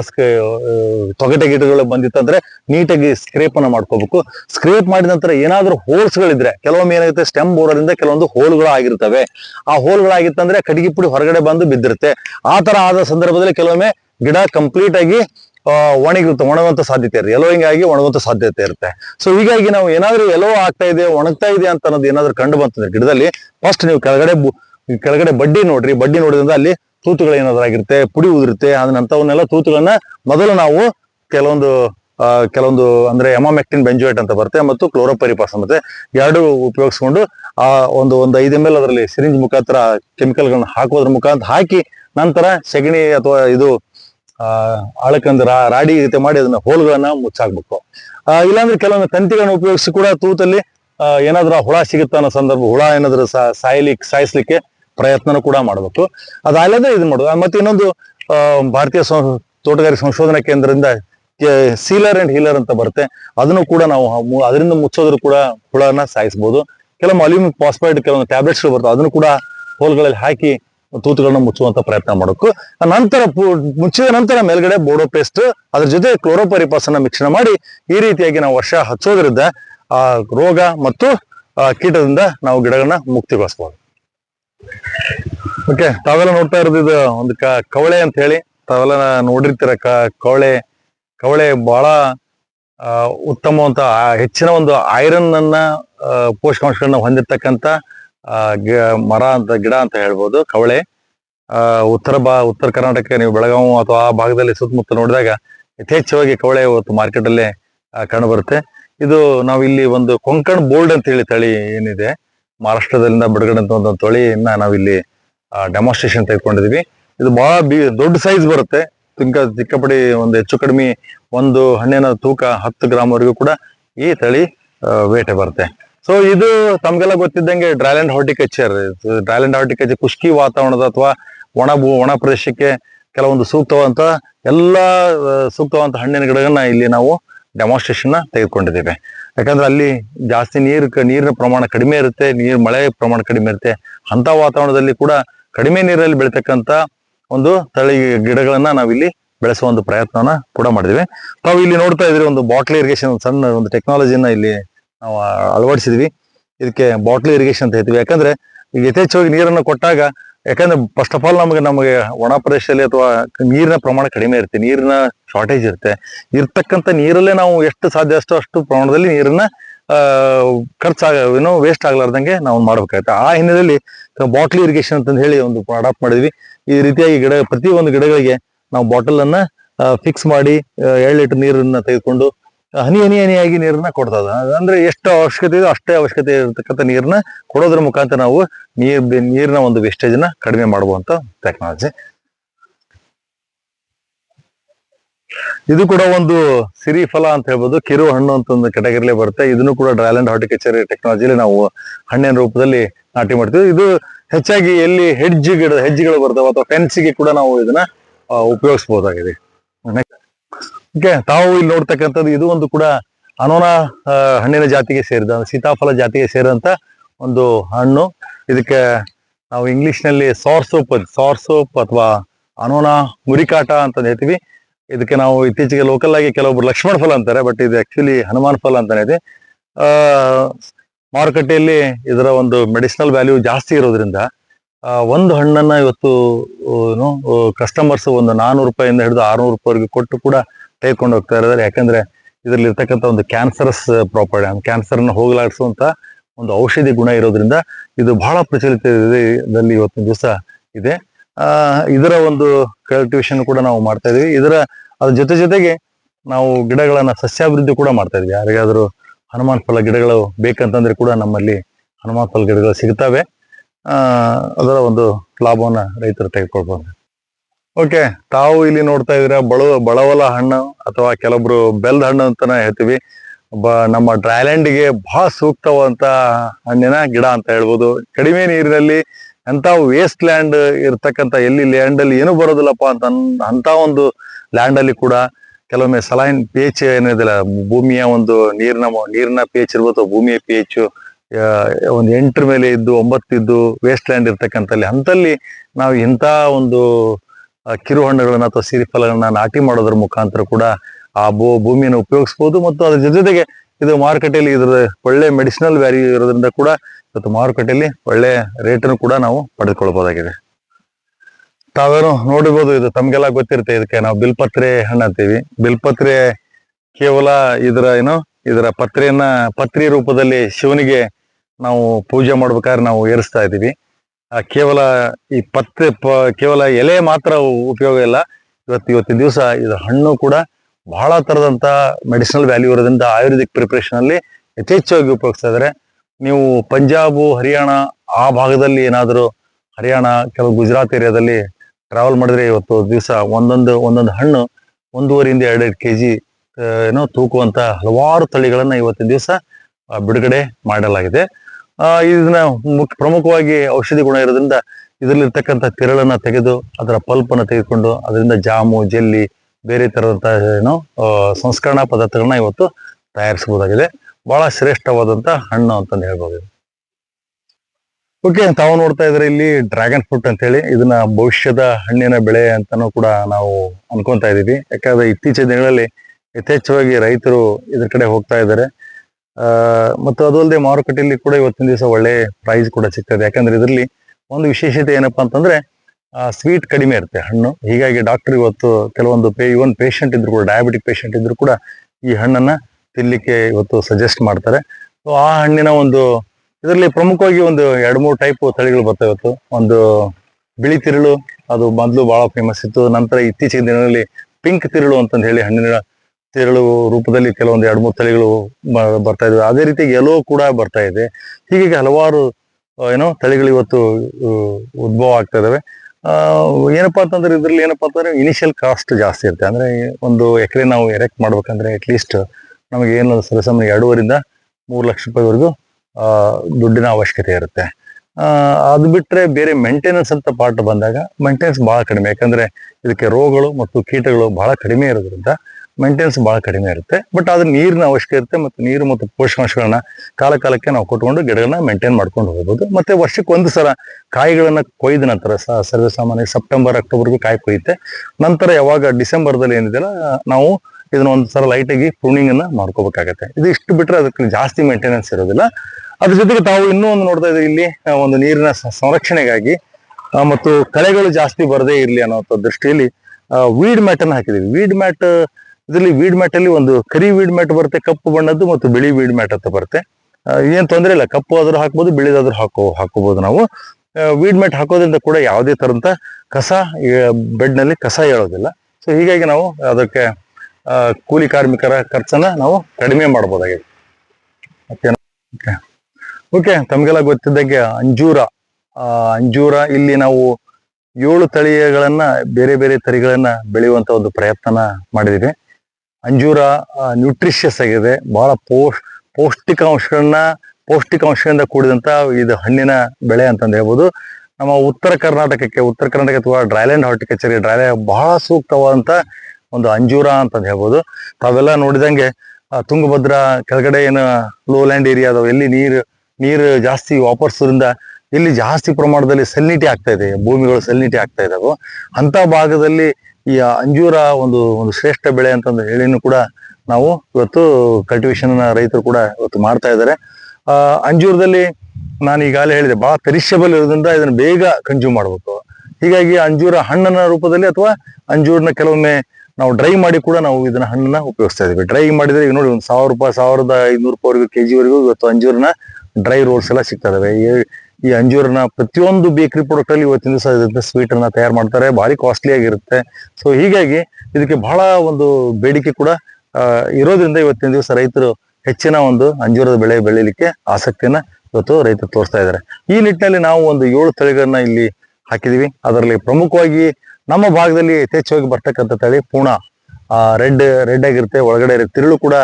ತೊಗಟೆ ಗಿಡಗಳು ಬಂದಿತ್ತಂದ್ರೆ ನೀಟಾಗಿ ಸ್ಕ್ರೇಪ್ ಅನ್ನ ಮಾಡ್ಕೋಬೇಕು. ಸ್ಕ್ರೇಪ್ ಮಾಡಿದ ನಂತರ ಏನಾದರೂ ಹೋಲ್ಸ್ ಗಳಿದ್ರೆ, ಕೆಲವೊಮ್ಮೆ ಏನಾಗುತ್ತೆ ಸ್ಟೆಮ್ ಬೋರರಿಂದ ಕೆಲವೊಂದು ಹೋಲ್ಗಳು ಆಗಿರ್ತವೆ. ಆ ಹೋಲ್ಗಳಾಗಿತ್ತಂದ್ರೆ ಕಟ್ಟಿಗೆ ಪುಡಿ ಹೊರಗಡೆ ಬಂದು ಬಿದ್ದಿರುತ್ತೆ. ಆ ತರ ಆದ ಸಂದರ್ಭದಲ್ಲಿ ಕೆಲವೊಮ್ಮೆ ಗಿಡ ಕಂಪ್ಲೀಟ್ ಆಗಿ ಒಣಗಿರುತ್ತೆ ಒಣಗುವಂತ ಸಾಧ್ಯತೆ ಇರುತ್ತೆ. ಯೆಲ್ಲೋಯಿಂಗ್ ಆಗಿ ಒಣಗುವಂತ ಸಾಧ್ಯತೆ ಇರುತ್ತೆ. ಸೊ ಹೀಗಾಗಿ ನಾವು ಏನಾದ್ರೂ ಎಲ್ಲೋ ಆಗ್ತಾ ಇದೆ ಒಣಗ್ತಾ ಇದೆ ಅಂತ ಅನ್ನೋದು ಏನಾದ್ರೂ ಕಂಡು ಬಂತಂದ್ರೆ ಗಿಡದಲ್ಲಿ ಫಸ್ಟ್ ನೀವು ಕೆಳಗಡೆ ಕೆಳಗಡೆ ಬಡ್ಡಿ ನೋಡ್ರಿ. ಬಡ್ಡಿ ನೋಡಿದ್ರಿಂದ ಅಲ್ಲಿ ತೂತುಗಳು ಏನಾದ್ರೂ ಆಗಿರುತ್ತೆ ಪುಡಿ ಉದುರುತ್ತೆ. ಅದನ್ನಂಥವನ್ನೆಲ್ಲ ತೂತುಗಳನ್ನ ಮೊದಲು ನಾವು ಕೆಲವೊಂದು ಕೆಲವೊಂದು ಅಂದ್ರೆ ಎಮಾಮೆಕ್ಟಿನ್ ಬೆಂಜೋಯೇಟ್ ಅಂತ ಬರುತ್ತೆ ಮತ್ತು ಕ್ಲೋರೋಪರಿಪಾಸ್ ಮತ್ತೆ ಎರಡು ಉಪಯೋಗಿಸ್ಕೊಂಡು, ಆ, ಒಂದು ಒಂದು ಐದು ಎಂ ಎಲ್ ಅದರಲ್ಲಿ ಸಿರಿಂಜ್ ಮುಖಾಂತರ ಕೆಮಿಕಲ್ಗಳನ್ನ ಹಾಕೋದ್ರ ಮುಖಾಂತರ ಹಾಕಿ ನಂತರ ಸೆಗಣಿ ಅಥವಾ ಇದು ಆ ಆಳಕಂದ್ರ ರಾಡಿ ರೀತಿ ಮಾಡಿ ಅದನ್ನ ಹೋಲ್ಗಳನ್ನ ಮುಚ್ಚಾಕ್ಬೇಕು. ಇಲ್ಲಾಂದ್ರೆ ಕೆಲವೊಂದು ತಂತಿಗಳನ್ನ ಉಪಯೋಗಿಸಿ ಕೂಡ ತೂತಲ್ಲಿ ಏನಾದ್ರೂ ಹುಳ ಸಿಗುತ್ತ ಅನ್ನೋ ಸಂದರ್ಭ, ಹುಳ ಏನಾದ್ರೂ ಸಾಯ್ಲಿಕ್ಕೆ ಸಾಯಿಸ್ಲಿಕ್ಕೆ ಪ್ರಯತ್ನನೂ ಕೂಡ ಮಾಡಬೇಕು. ಅದಲ್ಲದೆ ಇದನ್ನ ಮಾಡೋದು. ಮತ್ತೆ ಇನ್ನೊಂದು ಭಾರತೀಯ ತೋಟಗಾರಿಕೆ ಸಂಶೋಧನಾ ಕೇಂದ್ರದಿಂದ ಸೀಲರ್ ಅಂಡ್ ಹೀಲರ್ ಅಂತ ಬರುತ್ತೆ. ಅದನ್ನು ಕೂಡ ನಾವು ಅದರಿಂದ ಮುಚ್ಚೋದ್ರೂ ಕೂಡ ಹುಳನ ಸಾಯಿಸಬಹುದು ಕೆಲವೊಮ್ಮೆ ಅಲ್ಯೂಮಿನಿಯಂ ಫಾಸ್ಫೈಡ್ ಕೆಲವೊಂದು ಟ್ಯಾಬ್ಲೆಟ್ಸ್ ಬರ್ತವೆ. ಅದನ್ನು ಕೂಡ ಹೋಲ್ಗಳಲ್ಲಿ ಹಾಕಿ ತೂತುಗಳನ್ನ ಮುಚ್ಚುವಂತ ಪ್ರಯತ್ನ ಮಾಡಬೇಕು ನಂತರ ಮುಚ್ಚಿದ ನಂತರ ಮೇಲ್ಗಡೆ ಬೋಡೋ ಪೇಸ್ಟ್, ಅದ್ರ ಜೊತೆ ಕ್ಲೋರೋಪರಿಪಾಸ್ ಅನ್ನ ಮಿಶ್ರಣ ಮಾಡಿ ಈ ರೀತಿಯಾಗಿ ನಾವು ವರ್ಷ ಹಚ್ಚೋದ್ರಿಂದ, ಆ ರೋಗ ಮತ್ತು ಕೀಟದಿಂದ ನಾವು ಗಿಡಗಳನ್ನ ಮುಕ್ತಿಗೊಳಿಸಬಹುದು ಓಕೆ ತಾವೆಲ್ಲ ನೋಡ್ತಾ ಇರೋದಿದ ಒಂದು ಕವಳೆ ಅಂತ ಹೇಳಿ ತಾವೆಲ್ಲ ನೋಡಿರ್ತೀರ ಕವಳೆ ಕವಳೆ ಬಹಳ ಉತ್ತಮವಂತ ಹೆಚ್ಚಿನ ಒಂದು ಐರನ್ ಅನ್ನ ಪೋಷಕಾಂಶಗಳನ್ನ ಗಿ- ಮರ ಅಂತ, ಗಿಡ ಅಂತ ಹೇಳ್ಬೋದು, ಕವಳೆ. ಉತ್ತರ ಬಾ, ಉತ್ತರ ಕರ್ನಾಟಕ ನೀವು ಬೆಳಗಾವಿ ಅಥವಾ ಆ ಭಾಗದಲ್ಲಿ ಸುತ್ತಮುತ್ತ ನೋಡಿದಾಗ ಯಥೇಚ್ಛವಾಗಿ ಕವಳೆ ಇವತ್ತು ಮಾರ್ಕೆಟ್ ಅಲ್ಲೇ ಕಂಡು ಬರುತ್ತೆ. ಇದು ನಾವು ಇಲ್ಲಿ ಒಂದು ಕೊಂಕಣ್ ಬೋಲ್ಡ್ ಅಂತ ಹೇಳಿ ತಳಿ ಏನಿದೆ, ಮಹಾರಾಷ್ಟ್ರದಲ್ಲಿಂದ ಬಿಡುಗಡೆ ಅಂತ ತಳಿಯನ್ನ ನಾವಿಲ್ಲಿ ಡೆಮಾನ್ಸ್ಟ್ರೇಷನ್ ತೆಗೆದುಕೊಂಡಿದ್ವಿ. ಇದು ಬಹಳ ಬಿ, ದೊಡ್ಡ ಸೈಜ್ ಬರುತ್ತೆ. ತಿಂಕ ಚಿಕ್ಕಪಡಿ ಒಂದು ಹೆಚ್ಚು ಕಡಿಮೆ ಒಂದು ಹಣ್ಣಿನ ತೂಕ ಹತ್ತು ಗ್ರಾಮ್ವರೆಗೂ ಕೂಡ ಈ ತಳಿ ವೇಟೆ ಬರುತ್ತೆ. ಸೊ ಇದು ತಮ್ಗೆಲ್ಲ ಗೊತ್ತಿದ್ದಂಗೆ ಡ್ರೈಲ್ಯಾಂಡ್ ಹಾರ್ಟಿಕಲ್ಚರ್ ಡ್ರೈಲ್ಯಾಂಡ್ ಹಾರ್ಟಿಕಲ್ಚರ್ ಖುಷ್ಕಿ ವಾತಾವರಣದ ಅಥವಾ ಒಣ ಭೂ, ಒಣ ಪ್ರದೇಶಕ್ಕೆ ಕೆಲವೊಂದು ಸೂಕ್ತವಾದಂತ ಎಲ್ಲ ಸೂಕ್ತವಂತ ಹಣ್ಣಿನ ಗಿಡಗಳನ್ನ ಇಲ್ಲಿ ನಾವು ಡೆಮಾನ್ಸ್ಟ್ರೇಷನ್ ತೆಗೆದುಕೊಂಡಿದ್ದೇವೆ. ಯಾಕಂದ್ರೆ ಅಲ್ಲಿ ಜಾಸ್ತಿ ನೀರು ನೀರಿನ ಪ್ರಮಾಣ ಕಡಿಮೆ ಇರುತ್ತೆ, ನೀರು, ಮಳೆ ಪ್ರಮಾಣ ಕಡಿಮೆ ಇರುತ್ತೆ. ಅಂತ ವಾತಾವರಣದಲ್ಲಿ ಕೂಡ ಕಡಿಮೆ ನೀರಲ್ಲಿ ಬೆಳಿತಕ್ಕಂತ ಒಂದು ತಳಿ ಗಿಡಗಳನ್ನ ನಾವಿಲ್ಲಿ ಬೆಳೆಸುವ ಒಂದು ಪ್ರಯತ್ನವನ್ನ ಕೂಡ ಮಾಡಿದ್ವಿ ತಾವು ಇಲ್ಲಿ ನೋಡ್ತಾ ಇದ್ರೆ ಒಂದು ಬಾಟ್ಲ್ ಇರಿಗೇಷನ್ ಸಣ್ಣ ಒಂದು ಟೆಕ್ನಾಲಜಿನ ಇಲ್ಲಿ ನಾವು ಅಳವಡಿಸಿದ್ವಿ. ಇದಕ್ಕೆ ಬಾಟ್ಲ್ ಇರಿಗೇಷನ್ ಅಂತ ಹೇಳ್ತೀವಿ. ಯಾಕಂದ್ರೆ ಈಗ ಯಥೇಚ್ಛವಾಗಿ ನೀರನ್ನು ಕೊಟ್ಟಾಗ, ಯಾಕಂದ್ರೆ ಫಸ್ಟ್ ಆಫ್ ಆಲ್ ನಮಗೆ ನಮಗೆ ಒಣ ಪ್ರದೇಶದಲ್ಲಿ ಅಥವಾ ನೀರಿನ ಪ್ರಮಾಣ ಕಡಿಮೆ ಇರುತ್ತೆ. ನೀರಿನ ಶಾರ್ಟೇಜ್ ಇರುತ್ತೆ. ಇರ್ತಕ್ಕಂಥ ನೀರಲ್ಲೇ ನಾವು ಎಷ್ಟು ಸಾಧ್ಯ ಅಷ್ಟು ಅಷ್ಟು ಪ್ರಮಾಣದಲ್ಲಿ ನೀರನ್ನ ಖರ್ಚಾಗ, ಏನೋ ವೇಸ್ಟ್ ಆಗ್ಲಾರ್ದಂಗೆ ನಾವು ಮಾಡ್ಬೇಕಾಗುತ್ತೆ. ಆ ಹಿನ್ನೆಲೆಯಲ್ಲಿ ಬಾಟ್ಲ್ ಇರಿಗೇಷನ್ ಅಂತ ಹೇಳಿ ಒಂದು ಅಡಾಪ್ಟ್ ಮಾಡಿದ್ವಿ. ಈ ರೀತಿಯಾಗಿ ಗಿಡ ಪ್ರತಿ ಒಂದು ಗಿಡಗಳಿಗೆ ನಾವು ಬಾಟಲ್ ಅನ್ನ ಫಿಕ್ಸ್ ಮಾಡಿ ಎರಡು ಲೀಟರ್ ನೀರನ್ನ ತೆಗೆದುಕೊಂಡು ಹನಿ ಹನಿ ಹನಿಯಾಗಿ ನೀರನ್ನ ಕೊಡ್ತದ. ಅಂದ್ರೆ ಎಷ್ಟು ಅವಶ್ಯಕತೆ ಇದೆ, ಅಷ್ಟೇ ಅವಶ್ಯಕತೆ ಇರತಕ್ಕಂಥ ನೀರನ್ನ ಕೊಡೋದ್ರ ಮುಖಾಂತರ ನಾವು ನೀರ್ ನೀರಿನ ಒಂದು ವೇಸ್ಟೇಜ್ನ ಕಡಿಮೆ ಮಾಡುವಂತ ಟೆಕ್ನಾಲಜಿ ಇದು ಕೂಡ ಒಂದು ಸಿರಿ ಫಲ ಅಂತ ಹೇಳ್ಬೋದು. ಕಿರು ಹಣ್ಣು ಅಂತ ಒಂದು ಕೆಟಗರಿಲಿ ಬರುತ್ತೆ. ಇದನ್ನು ಕೂಡ ಡ್ರೈಲ್ಯಾಂಡ್ ಹಾರ್ಟಿಕಲ್ಚರ್ ಟೆಕ್ನಾಲಜಿಲಿ ನಾವು ಹಣ್ಣಿನ ರೂಪದಲ್ಲಿ ನಾಟಿ ಮಾಡ್ತೀವಿ. ಇದು ಹೆಚ್ಚಾಗಿ ಎಲ್ಲಿ ಹೆಡ್ಜ್ ಗಿಡ ಹೆಜ್ಜೆಗಳು ಬರ್ತಾವೆ ಅಥವಾ ಫೆನ್ಸಿಗೆ ಕೂಡ ನಾವು ಇದನ್ನ ಉಪಯೋಗಿಸಬಹುದಾಗಿದೆ ಓಕೆ ತಾವು ಇಲ್ಲಿ ನೋಡ್ತಕ್ಕಂಥದ್ದು ಇದು ಒಂದು ಕೂಡ ಅನೋನ ಹಣ್ಣಿನ ಜಾತಿಗೆ ಸೇರಿದ ಸೀತಾಫಲ ಜಾತಿಗೆ ಸೇರಿದಂತ ಒಂದು ಹಣ್ಣು. ಇದಕ್ಕೆ ನಾವು ಇಂಗ್ಲಿಷ್ನಲ್ಲಿ ಸಾರ್ ಸೋಪ್ ಸಾರ್ ಸೋಪ್ ಅಥವಾ ಅನೋನ ಮುರಿಕಾಟ ಅಂತ ಹೇಳ್ತೀವಿ. ಇದಕ್ಕೆ ನಾವು ಇತ್ತೀಚೆಗೆ ಲೋಕಲ್ ಆಗಿ ಕೆಲವೊಬ್ರು ಲಕ್ಷ್ಮಣ ಫಲ ಅಂತಾರೆ ಬಟ್ ಇದು ಆಕ್ಚುಲಿ ಹನುಮಾನ್ ಫಲ ಅಂತ ಇದೆ. ಮಾರುಕಟ್ಟೆಯಲ್ಲಿ ಇದರ ಒಂದು ಮೆಡಿಸಿನಲ್ ವ್ಯಾಲ್ಯೂ ಜಾಸ್ತಿ ಇರೋದ್ರಿಂದ ಒಂದು ಹಣ್ಣನ್ನ ಇವತ್ತು ಏನು ಕಸ್ಟಮರ್ಸ್ ಒಂದು ನಾನೂರು ರೂಪಾಯಿಂದ ಹಿಡಿದು ಆರ್ನೂರು ರೂಪಾಯಿವರೆಗೆ ಕೊಟ್ಟು ಕೂಡ ತೆಗೆದುಕೊಂಡು ಹೋಗ್ತಾ ಇದ್ದಾರೆ ಯಾಕಂದ್ರೆ ಇದರಲ್ಲಿ ಇರ್ತಕ್ಕಂಥ ಒಂದು ಕ್ಯಾನ್ಸರಸ್ ಪ್ರಾಪರ್ಟಿ ಕ್ಯಾನ್ಸರ್ನ ಹೋಗಲಾಡಿಸುವಂತ ಒಂದು ಔಷಧಿ ಗುಣ ಇರೋದ್ರಿಂದ ಇದು ಬಹಳ ಪ್ರಚಲಿತದಲ್ಲಿ ಇವತ್ತಿನ ದಿವಸ ಇದೆ. ಇದರ ಒಂದು ಕಲ್ಟಿವೇಶನ್ ಕೂಡ ನಾವು ಮಾಡ್ತಾ ಇದೀವಿ. ಇದರ, ಅದ್ರ ಜೊತೆ ಜೊತೆಗೆ ನಾವು ಗಿಡಗಳನ್ನ ಸಸ್ಯಾಭಿವೃದ್ಧಿ ಕೂಡ ಮಾಡ್ತಾ ಇದೀವಿ. ಯಾರಿಗಾದ್ರೂ ಹನುಮಾನ್ ಫಲ ಗಿಡಗಳು ಬೇಕಂತಂದ್ರೆ ಕೂಡ ನಮ್ಮಲ್ಲಿ ಹನುಮಾನ್ ಫಲ ಗಿಡಗಳು ಸಿಗ್ತವೆ. ಅದರ ಒಂದು ಲಾಭವನ್ನ ರೈತರು ತೆಗೆದುಕೊಳ್ಬಹುದು ಓಕೆ ತಾವು ಇಲ್ಲಿ ನೋಡ್ತಾ ಇದ್ರೆ ಬಳ, ಬಳವಲ ಹಣ್ಣು ಅಥವಾ ಕೆಲವೊಬ್ರು ಬೆಲ್ದ ಹಣ್ಣು ಅಂತಾನೆ ಹೇಳ್ತೀವಿ. ಬ, ನಮ್ಮ ಡ್ರೈಲ್ಯಾಂಡ್ಗೆ ಬಹಳ ಸೂಕ್ತವಾದಂತ ಹಣ್ಣಿನ ಗಿಡ ಅಂತ ಹೇಳ್ಬೋದು. ಕಡಿಮೆ ನೀರಿನಲ್ಲಿ ಎಂತ ವೇಸ್ಟ್ ಲ್ಯಾಂಡ್ ಇರ್ತಕ್ಕಂಥ ಎಲ್ಲಿ ಲ್ಯಾಂಡ್ ಅಲ್ಲಿ ಏನು ಬರೋದಿಲ್ಲಪ್ಪ ಅಂತ ಅಂತ ಒಂದು ಲ್ಯಾಂಡ್ ಅಲ್ಲಿ ಕೂಡ ಕೆಲವೊಮ್ಮೆ ಸಲೈನ್ ಪೇಚ್ ಎಚ್ ಭೂಮಿಯ ಒಂದು ನೀರಿನ ನೀರಿನ ಪೇಚ್ ಇರ್ಬೋದು ಭೂಮಿಯ ಪಿ ಎಚ್ ಒಂದು ಎಂಟರ ಮೇಲೆ ಇದ್ದು ಒಂಬತ್ತು ಇದ್ದು ವೇಸ್ಟ್ ಲ್ಯಾಂಡ್ ಇರ್ತಕ್ಕಂಥಲ್ಲಿ ಅಂತಲ್ಲಿ ನಾವು ಇಂಥ ಒಂದು ಕಿರು ಹಣ್ಣುಗಳನ್ನ ಅಥವಾ ಸಿರಿಫಲಗಳನ್ನ ನಾಟಿ ಮಾಡೋದ್ರ ಮುಖಾಂತರ ಕೂಡ ಆ ಭೂ ಭೂಮಿಯನ್ನು ಉಪಯೋಗಿಸಬಹುದು ಮತ್ತು ಅದ್ರ ಜೊತೆ ಜೊತೆಗೆ ಇದು ಮಾರುಕಟ್ಟೆಯಲ್ಲಿ ಇದ್ರ ಒಳ್ಳೆ ಮೆಡಿಸಿನಲ್ ವ್ಯಾಲ್ಯೂ ಇರೋದ್ರಿಂದ ಕೂಡ ಇವತ್ತು ಮಾರುಕಟ್ಟೆಯಲ್ಲಿ ಒಳ್ಳೆ ರೇಟನ್ನು ಕೂಡ ನಾವು ಪಡೆದುಕೊಳ್ಬಹುದಾಗಿದೆ ತಾವೇನು ನೋಡಿರ್ಬೋದು ಇದು ತಮ್ಗೆಲ್ಲ ಗೊತ್ತಿರುತ್ತೆ ಇದಕ್ಕೆ ನಾವು ಬಿಲ್ಪತ್ರೆ ಹಣ್ಣು ಅಂತೀವಿ. ಬಿಲ್ಪತ್ರೆ ಕೇವಲ ಇದರ ಏನು ಇದರ ಪತ್ರೆಯನ್ನ ಪತ್ರಿ ರೂಪದಲ್ಲಿ ಶಿವನಿಗೆ ನಾವು ಪೂಜೆ ಮಾಡ್ಬೇಕಾದ್ರೆ ನಾವು ಏರಿಸ್ತಾ ಇದ್ದೀವಿ. ಕೇವಲ ಈ ಪತ್ರೆ ಪ- ಕೇವಲ ಎಲೆ ಮಾತ್ರ ಉಪಯೋಗ ಇಲ್ಲ. ಇವತ್ತು ಇವತ್ತಿನ ದಿವಸ ಇದು ಹಣ್ಣು ಕೂಡ ಬಹಳ ತರದಂತ ಮೆಡಿಸಿನಲ್ ವ್ಯಾಲ್ಯೂ ಇರೋದ್ರಿಂದ ಆಯುರ್ವೇದಿಕ್ ಪ್ರಿಪ್ರೇಷನಲ್ಲಿ ಯಥೇಚ್ಛವಾಗಿ ಉಪಯೋಗಿಸ್ತಾ ಇದ್ದಾರೆ ನೀವು ಪಂಜಾಬು, ಹರಿಯಾಣ ಆ ಭಾಗದಲ್ಲಿ ಏನಾದರೂ ಹರಿಯಾಣ, ಕೆಲವು ಗುಜರಾತ್ ಏರಿಯಾದಲ್ಲಿ ಟ್ರಾವೆಲ್ ಮಾಡಿದ್ರೆ ಇವತ್ತು ದಿವಸ ಒಂದೊಂದು ಒಂದೊಂದು ಹಣ್ಣು ಒಂದೂವರೆಯಿಂದ ಎರಡೆರಡು ಕೆ ಜಿ ಏನೋ ತೂಕುವಂಥ ಹಲವಾರು ತಳಿಗಳನ್ನು ಇವತ್ತಿನ ದಿವಸ ಬಿಡುಗಡೆ ಮಾಡಲಾಗಿದೆ. ಇದನ್ನ ಮುಖ್ಯ ಪ್ರಮುಖವಾಗಿ ಔಷಧಿ ಗುಣ ಇರೋದ್ರಿಂದ ಇದರಲ್ಲಿರ್ತಕ್ಕಂಥ ತಿರಳನ್ನ ತೆಗೆದು ಅದರ ಪಲ್ಪ್ ಅನ್ನ ತೆಗೆದುಕೊಂಡು ಅದರಿಂದ ಜಾಮು, ಜೆಲ್ಲಿ, ಬೇರೆ ತರದಂತಹ ಏನು ಸಂಸ್ಕರಣಾ ಪದಾರ್ಥಗಳನ್ನ ಇವತ್ತು ತಯಾರಿಸಬಹುದಾಗಿದೆ. ಬಹಳ ಶ್ರೇಷ್ಠವಾದಂತ ಹಣ್ಣು ಅಂತಂದು ಹೇಳ್ಬೋದು. ಓಕೆ, ತಾವು ನೋಡ್ತಾ ಇದ್ರೆ ಇಲ್ಲಿ ಡ್ರ್ಯಾಗನ್ ಫ್ರೂಟ್ ಅಂತ ಹೇಳಿ ಇದನ್ನ ಭವಿಷ್ಯದ ಹಣ್ಣಿನ ಬೆಳೆ ಅಂತಾನೂ ಕೂಡ ನಾವು ಅನ್ಕೊಂತಾ ಇದೀವಿ ಯಾಕಂದ್ರೆ ಇತ್ತೀಚಿನ ದಿನಗಳಲ್ಲಿ ಯಥೇಚ್ಛವಾಗಿ ರೈತರು ಇದ್ರ ಕಡೆ ಹೋಗ್ತಾ ಇದ್ದಾರೆ. ಮತ್ತು ಅದು ಅಲ್ಲದೆ ಮಾರುಕಟ್ಟೆಯಲ್ಲಿ ಕೂಡ ಇವತ್ತಿನ ದಿವಸ ಒಳ್ಳೆ ಪ್ರೈಸ್ ಕೂಡ ಸಿಗ್ತದೆ. ಯಾಕಂದ್ರೆ ಇದರಲ್ಲಿ ಒಂದು ವಿಶೇಷತೆ ಏನಪ್ಪಾ ಅಂತಂದ್ರೆ ಸ್ವೀಟ್ ಕಡಿಮೆ ಇರುತ್ತೆ ಹಣ್ಣು. ಹೀಗಾಗಿ ಡಾಕ್ಟರ್ ಇವತ್ತು ಕೆಲವೊಂದು ಪೇ ಇವನ್ ಪೇಷಂಟ್ ಇದ್ರು ಕೂಡ ಡಯಾಬಿಟಿಕ್ ಪೇಷಂಟ್ ಇದ್ರು ಕೂಡ ಈ ಹಣ್ಣನ್ನ ತಿನ್ಲಿಕ್ಕೆ ಇವತ್ತು ಸಜೆಸ್ಟ್ ಮಾಡ್ತಾರೆ. ಸೊ ಆ ಹಣ್ಣಿನ ಒಂದು, ಇದರಲ್ಲಿ ಪ್ರಮುಖವಾಗಿ ಒಂದು ಎರಡು ಮೂರು ಟೈಪ್ ತಳಿಗಳು ಬರ್ತವೆ ಇವತ್ತು. ಒಂದು ಬಿಳಿ ತಿರುಳು, ಅದು ಮೊದಲು ಬಹಳ ಫೇಮಸ್ ಇತ್ತು. ನಂತರ ಇತ್ತೀಚಿನ ದಿನಗಳಲ್ಲಿ ಪಿಂಕ್ ತಿರುಳು ಅಂತಂದು ಹೇಳಿ ಹಣ್ಣಿನ ತಿರುಳು ರೂಪದಲ್ಲಿ ಕೆಲವೊಂದು ಎರಡು ಮೂರು ತಳಿಗಳು ಬರ್ತಾ ಇದ್ದಾವೆ ಅದೇ ರೀತಿ ಎಲೋ ಕೂಡ ಬರ್ತಾ ಇದೆ. ಹೀಗಾಗಿ ಹಲವಾರು ಏನೋ ತಳಿಗಳು ಇವತ್ತು ಉದ್ಭವ ಆಗ್ತಾ ಇದಾವೆ. ಏನಪ್ಪಾ ಅಂತಂದ್ರೆ ಇದ್ರಲ್ಲಿ ಏನಪ್ಪಾ ಅಂತಂದ್ರೆ ಇನಿಷಿಯಲ್ ಕಾಸ್ಟ್ ಜಾಸ್ತಿ ಇರುತ್ತೆ. ಅಂದ್ರೆ ಒಂದು ಎಕರೆ ನಾವು ಎರೆಕ್ಟ್ ಮಾಡ್ಬೇಕಂದ್ರೆ ಅಟ್ಲೀಸ್ಟ್ ನಮಗೆ ಏನು ಸರಿಸಮ ಎರಡೂವರಿಂದ ಮೂರು ಲಕ್ಷ ರೂಪಾಯಿವರೆಗೂ ದುಡ್ಡಿನ ಅವಶ್ಯಕತೆ ಇರುತ್ತೆ. ಅದು ಬಿಟ್ರೆ ಬೇರೆ ಮೇಂಟೆನೆನ್ಸ್ ಅಂತ ಪಾರ್ಟ್ ಬಂದಾಗ ಮೇಂಟೆನೆನ್ಸ್ ಬಹಳ ಕಡಿಮೆ. ಯಾಕಂದ್ರೆ ಇದಕ್ಕೆ ರೋಗಗಳು ಮತ್ತು ಕೀಟಗಳು ಬಹಳ ಕಡಿಮೆ ಇರೋದ್ರಿಂದ ಮೇಂಟೆನೆನ್ಸ್ ಬಹಳ ಕಡಿಮೆ ಇರುತ್ತೆ. ಬಟ್ ಆದ್ರೆ ನೀರಿನ ಅವಶ್ಯಕತೆ ಇರುತ್ತೆ ಮತ್ತು ನೀರು ಮತ್ತು ಪೋಷಕಾಂಶಗಳನ್ನ ಕಾಲ ಕಾಲಕ್ಕೆ ನಾವು ಕೊಟ್ಕೊಂಡು ಗಿಡಗಳನ್ನ ಮೇಂಟೈನ್ ಮಾಡ್ಕೊಂಡು ಹೋಗ್ಬೋದು. ಮತ್ತೆ ವರ್ಷಕ್ಕೆ ಒಂದು ಸಲ ಕಾಯಿಗಳನ್ನ ಕೊಯ್ದ ನಂತರ ಸರ್ವೇ ಸಾಮಾನ್ಯ ಸೆಪ್ಟೆಂಬರ್ ಅಕ್ಟೋಬರ್ಗೂ ಕಾಯಿ ಕೊಯ್ಯುತ್ತೆ. ನಂತರ ಯಾವಾಗ ಡಿಸೆಂಬರ್ದಲ್ಲಿ ಏನಿದೆಯಲ್ಲ, ನಾವು ಇದನ್ನ ಒಂದು ಸಲ ಲೈಟಾಗಿ ಪ್ರೂನಿಂಗ್ ಅನ್ನ ಮಾಡ್ಕೋಬೇಕಾಗತ್ತೆ. ಇದು ಇಷ್ಟು ಬಿಟ್ರೆ ಅದಕ್ಕೆ ಜಾಸ್ತಿ ಮೇಂಟೆನೆನ್ಸ್ ಇರೋದಿಲ್ಲ. ಅದ್ರ ಜೊತೆಗೆ ತಾವು ಇನ್ನೂ ಒಂದು ನೋಡ್ತಾ ಇದ್ದೀವಿ ಇಲ್ಲಿ ಒಂದು ನೀರಿನ ಸಂರಕ್ಷಣೆಗಾಗಿ ಮತ್ತು ಕಳೆಗಳು ಜಾಸ್ತಿ ಬರದೇ ಇರಲಿ ಅನ್ನೋ ದೃಷ್ಟಿಯಲ್ಲಿ ವೀಡ್ ಮ್ಯಾಟ್ ಅನ್ನ ಹಾಕಿದೀವಿ ವೀಡ್ ಮ್ಯಾಟ್ ಇದರಲ್ಲಿ ವೀಡ್ ಮ್ಯಾಟ್ ಅಲ್ಲಿ ಒಂದು ಕರಿ ವೀಡ್ ಮ್ಯಾಟ್ ಬರುತ್ತೆ, ಕಪ್ಪು ಬಣ್ಣದ್ದು ಮತ್ತು ಬಿಳಿ ವೀಡ್ ಮ್ಯಾಟ್ ಅಂತ ಬರುತ್ತೆ. ಏನು ತೊಂದರೆ ಇಲ್ಲ, ಕಪ್ಪು ಆದ್ರೂ ಹಾಕ್ಬೋದು, ಬಿಳಿದಾದ್ರೂ ಹಾಕೋ ಹಾಕೋಬಹುದು ನಾವು. ವೀಡ್ ಮ್ಯಾಟ್ ಹಾಕೋದ್ರಿಂದ ಕೂಡ ಯಾವುದೇ ತರಂತ ಕಸ ಬೆಡ್ನಲ್ಲಿ ಕಸ ಹೇಳೋದಿಲ್ಲ ಸೊ ಹೀಗಾಗಿ ನಾವು ಅದಕ್ಕೆ ಕೂಲಿ ಕಾರ್ಮಿಕರ ಖರ್ಚನ್ನ ನಾವು ಕಡಿಮೆ ಮಾಡ್ಬೋದಾಗಿದೆ. ಓಕೆ ಓಕೆ ತಮಗೆಲ್ಲ ಗೊತ್ತಿದ್ದಂಗೆ ಅಂಜೂರ. ಅಂಜೂರ ಇಲ್ಲಿ ನಾವು ಏಳು ತಳಿಗಳನ್ನ, ಬೇರೆ ಬೇರೆ ತಳಿಗಳನ್ನ ಬೆಳೆಯುವಂತ ಒಂದು ಪ್ರಯತ್ನ ಮಾಡಿದೀವಿ. ಅಂಜೂರ ನ್ಯೂಟ್ರಿಷಿಯಸ್ ಆಗಿದೆ. ಬಹಳ ಪೋಷ್, ಪೌಷ್ಟಿಕಾಂಶಗಳನ್ನ ಪೌಷ್ಟಿಕಾಂಶದಿಂದ ಕೂಡಿದಂತ ಇದು ಹಣ್ಣಿನ ಬೆಳೆ ಅಂತಂದು ಹೇಳ್ಬೋದು. ನಮ್ಮ ಉತ್ತರ ಕರ್ನಾಟಕಕ್ಕೆ, ಉತ್ತರ ಕರ್ನಾಟಕ ಅಥವಾ ಡ್ರೈಲ್ಯಾಂಡ್ ಹಾರ್ಟಿಕಲ್ಚರ್ಗೆ ಡ್ರೈಲ್ಯಾಂಡ್ ಬಹಳ ಸೂಕ್ತವಾದಂತ ಒಂದು ಅಂಜೂರ ಅಂತಂದು ಹೇಳ್ಬೋದು. ತಾವೆಲ್ಲ ನೋಡಿದಂಗೆ ತುಂಗಭದ್ರ ಕೆಳಗಡೆ ಏನು ಲೋಲ್ಯಾಂಡ್ ಏರಿಯಾ ಅದಾವೆ, ಎಲ್ಲಿ ನೀರು ನೀರು ಜಾಸ್ತಿ ವಾಪರ್ಸೋದ್ರಿಂದ ಇಲ್ಲಿ ಜಾಸ್ತಿ ಪ್ರಮಾಣದಲ್ಲಿ ಸೆಲ್ನಿಟಿ ಆಗ್ತಾ ಇದೆ, ಭೂಮಿಗಳು ಸೆಲ್ನಿಟಿ ಆಗ್ತಾ ಇದಾವೆ. ಅಂತ ಭಾಗದಲ್ಲಿ ಈ ಅಂಜೂರ ಒಂದು ಒಂದು ಶ್ರೇಷ್ಠ ಬೆಳೆ ಅಂತಂದು ಹೇಳಿನೂ ಕೂಡ ನಾವು ಇವತ್ತು ಕಲ್ಟಿವೇಶನ್ ರೈತರು ಕೂಡ ಇವತ್ತು ಮಾಡ್ತಾ ಇದ್ದಾರೆ. ಆ, ಅಂಜೂರದಲ್ಲಿ ನಾನು ಈಗಾಗಲೇ ಹೇಳಿದೆ, ಬಹಳ ಪೆರಿಷಬಲ್ ಇರೋದ್ರಿಂದ ಇದನ್ನ ಬೇಗ ಕನ್ಸ್ಯೂಮ್ ಮಾಡಬೇಕು. ಹೀಗಾಗಿ ಅಂಜೂರ ಹಣ್ಣನ ರೂಪದಲ್ಲಿ ಅಥವಾ ಅಂಜೂರನ ಕೆಲವೊಮ್ಮೆ ನಾವು ಡ್ರೈ ಮಾಡಿ ಕೂಡ ನಾವು ಇದನ್ನ ಹಣ್ಣನ್ನ ಉಪಯೋಗಿಸ್ತಾ ಇದೀವಿ ಡ್ರೈ ಮಾಡಿದ್ರೆ ಈಗ ನೋಡಿ ಒಂದು ಸಾವಿರ ರೂಪಾಯಿ, ಸಾವಿರದ ಐನೂರು ರೂಪಾಯಿವರೆಗೂ ಕೆಜಿ ವರೆಗೂ ಇವತ್ತು ಅಂಜೂರನ ಡ್ರೈ ರೋಲ್ಸ್ ಎಲ್ಲ ಸಿಗ್ತಾ ಇದಾವೆ. ಈ- ಅಂಜೂರನ ಪ್ರತಿಯೊಂದು ಬೇಕರಿ ಪ್ರಾಡಕ್ಟ್ ಅಲ್ಲಿ ಇವತ್ತಿನ ದಿವಸ ಸ್ವೀಟ್ ಅನ್ನ ತಯಾರು ಮಾಡ್ತಾರೆ. ಭಾರಿ ಕಾಸ್ಟ್ಲಿ ಆಗಿರುತ್ತೆ. ಸೊ ಹೀಗಾಗಿ ಇದಕ್ಕೆ ಬಹಳ ಒಂದು ಬೇಡಿಕೆ ಕೂಡ ಇರೋದ್ರಿಂದ ಇವತ್ತಿನ ದಿವಸ ರೈತರು ಹೆಚ್ಚಿನ ಒಂದು ಅಂಜೂರದ ಬೆಳೆ ಬೆಳೀಲಿಕ್ಕೆ ಆಸಕ್ತಿಯನ್ನ ಇವತ್ತು ರೈತರು ತೋರಿಸ್ತಾ ಇದ್ದಾರೆ. ಈ ನಿಟ್ಟಿನಲ್ಲಿ ನಾವು ಒಂದು ಏಳು ತಳಿಗಳನ್ನ ಇಲ್ಲಿ ಹಾಕಿದೀವಿ. ಅದರಲ್ಲಿ ಪ್ರಮುಖವಾಗಿ ನಮ್ಮ ಭಾಗದಲ್ಲಿ ಯಥೇಚ್ಛವಾಗಿ ಬರ್ತಕ್ಕಂಥ ತಳಿ ಪೂಣ. ರೆಡ್ ರೆಡ್ ಆಗಿರುತ್ತೆ. ಒಳಗಡೆ ತಿರುಳು ಕೂಡ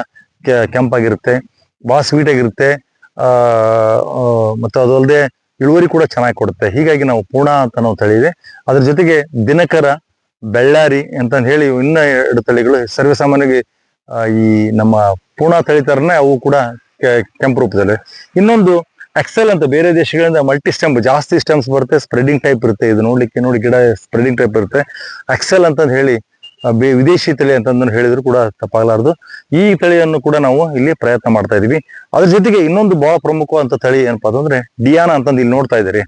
ಕೆಂಪಾಗಿರುತ್ತೆ. ಬಹಳ ಸ್ವೀಟ್ ಆಗಿರುತ್ತೆ. ಮತ್ತು ಅದು ಅಲ್ಲದೆ ಇಳುವರಿ ಕೂಡ ಚೆನ್ನಾಗಿ ಕೊಡುತ್ತೆ. ಹೀಗಾಗಿ ನಾವು ಪೂರ್ಣ ಅಂತ ನಾವು ತಳಿ ಇದೆ ಅದ್ರ ಜೊತೆಗೆ ದಿನಕರ ಬೆಳ್ಳಾರಿ ಅಂತ ಹೇಳಿ ಇನ್ನ ಎರಡು ತಳಿಗಳು ಸರ್ವೇಸಾಮಾನ್ಯವಾಗಿ ಈ ನಮ್ಮ ಪೂರ್ಣ ತಳಿ ತರನೇ ಅವು ಕೂಡ ಕೆಂಪು ರೂಪದಲ್ಲಿ ಇನ್ನೊಂದು ಎಕ್ಸೆಲ್ ಅಂತ ಬೇರೆ ದೇಶಗಳಿಂದ ಮಲ್ಟಿ ಸ್ಟೆಂಪ್ ಜಾಸ್ತಿ ಸ್ಟೆಮ್ಸ್ ಬರುತ್ತೆ ಸ್ಪ್ರೆಡಿಂಗ್ ಟೈಪ್ ಇರುತ್ತೆ. ಇದು ನೋಡ್ಲಿಕ್ಕೆ ನೋಡಿ ಗಿಡ ಸ್ಪ್ರೆಡಿಂಗ್ ಟೈಪ್ ಇರುತ್ತೆ. ಎಕ್ಸೆಲ್ ಅಂತ ಹೇಳಿ ಬೇ- ವಿದೇಶಿ ತಳಿ ಅಂತಂದು ಹೇಳಿದ್ರು ಕೂಡ ತಪ್ಪಾಗಲಾರದು. ಈ ತಳಿಯನ್ನು ಕೂಡ ನಾವು ಇಲ್ಲಿ ಪ್ರಯತ್ನ ಮಾಡ್ತಾ ಇದೀವಿ. ಅದ್ರ ಜೊತೆಗೆ ಇನ್ನೊಂದು ಬಹಳ ಪ್ರಮುಖವಾದಂತ ತಳಿ ಏನಪ್ಪಾ ಅಂತಂದ್ರೆ ಡಿಯಾನ ಅಂತಂದು ಇಲ್ಲಿ ನೋಡ್ತಾ ಇದ್ದೀರಿ.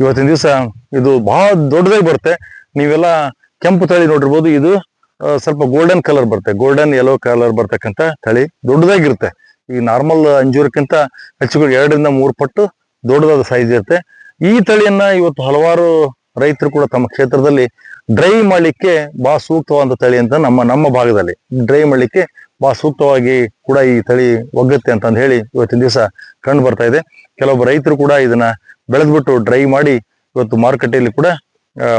ಇವತ್ತಿನ ದಿವಸ ಇದು ಬಹಳ ದೊಡ್ಡದಾಗಿ ಬರುತ್ತೆ. ನೀವೆಲ್ಲ ಕೆಂಪು ತಳಿ ನೋಡಿರ್ಬೋದು. ಇದು ಸ್ವಲ್ಪ ಗೋಲ್ಡನ್ ಕಲರ್ ಬರುತ್ತೆ. ಗೋಲ್ಡನ್ ಯೆಲ್ಲೋ ಕಲರ್ ಬರ್ತಕ್ಕಂಥ ತಳಿ ದೊಡ್ಡದಾಗಿರುತ್ತೆ. ಈ ನಾರ್ಮಲ್ ಅಂಜೂರಕ್ಕಿಂತ ಹೆಚ್ಚು ಎರಡರಿಂದ ಮೂರು ಪಟ್ಟು ದೊಡ್ಡದಾದ ಸೈಜ್ ಇರುತ್ತೆ. ಈ ತಳಿಯನ್ನ ಇವತ್ತು ಹಲವಾರು ರೈತರು ಕೂಡ ತಮ್ಮ ಕ್ಷೇತ್ರದಲ್ಲಿ ಡ್ರೈ ಮಾಡಲಿಕ್ಕೆ ಬಹಳ ಸೂಕ್ತವಾದ ತಳಿ ಅಂತ ನಮ್ಮ ನಮ್ಮ ಭಾಗದಲ್ಲಿ. ಡ್ರೈ ಮಾಡಲಿಕ್ಕೆ ಬಹಳ ಸೂಕ್ತವಾಗಿ ಕೂಡ ಈ ತಳಿ ಒಗ್ಗುತ್ತೆ ಅಂತ ಹೇಳಿ ಇವತ್ತಿನ ದಿವಸ ಕಂಡು ಬರ್ತಾ ಇದೆ. ಕೆಲವೊಬ್ಬ ರೈತರು ಕೂಡ ಇದನ್ನ ಬೆಳೆದ್ಬಿಟ್ಟು ಡ್ರೈ ಮಾಡಿ ಇವತ್ತು ಮಾರುಕಟ್ಟೆಯಲ್ಲಿ ಕೂಡ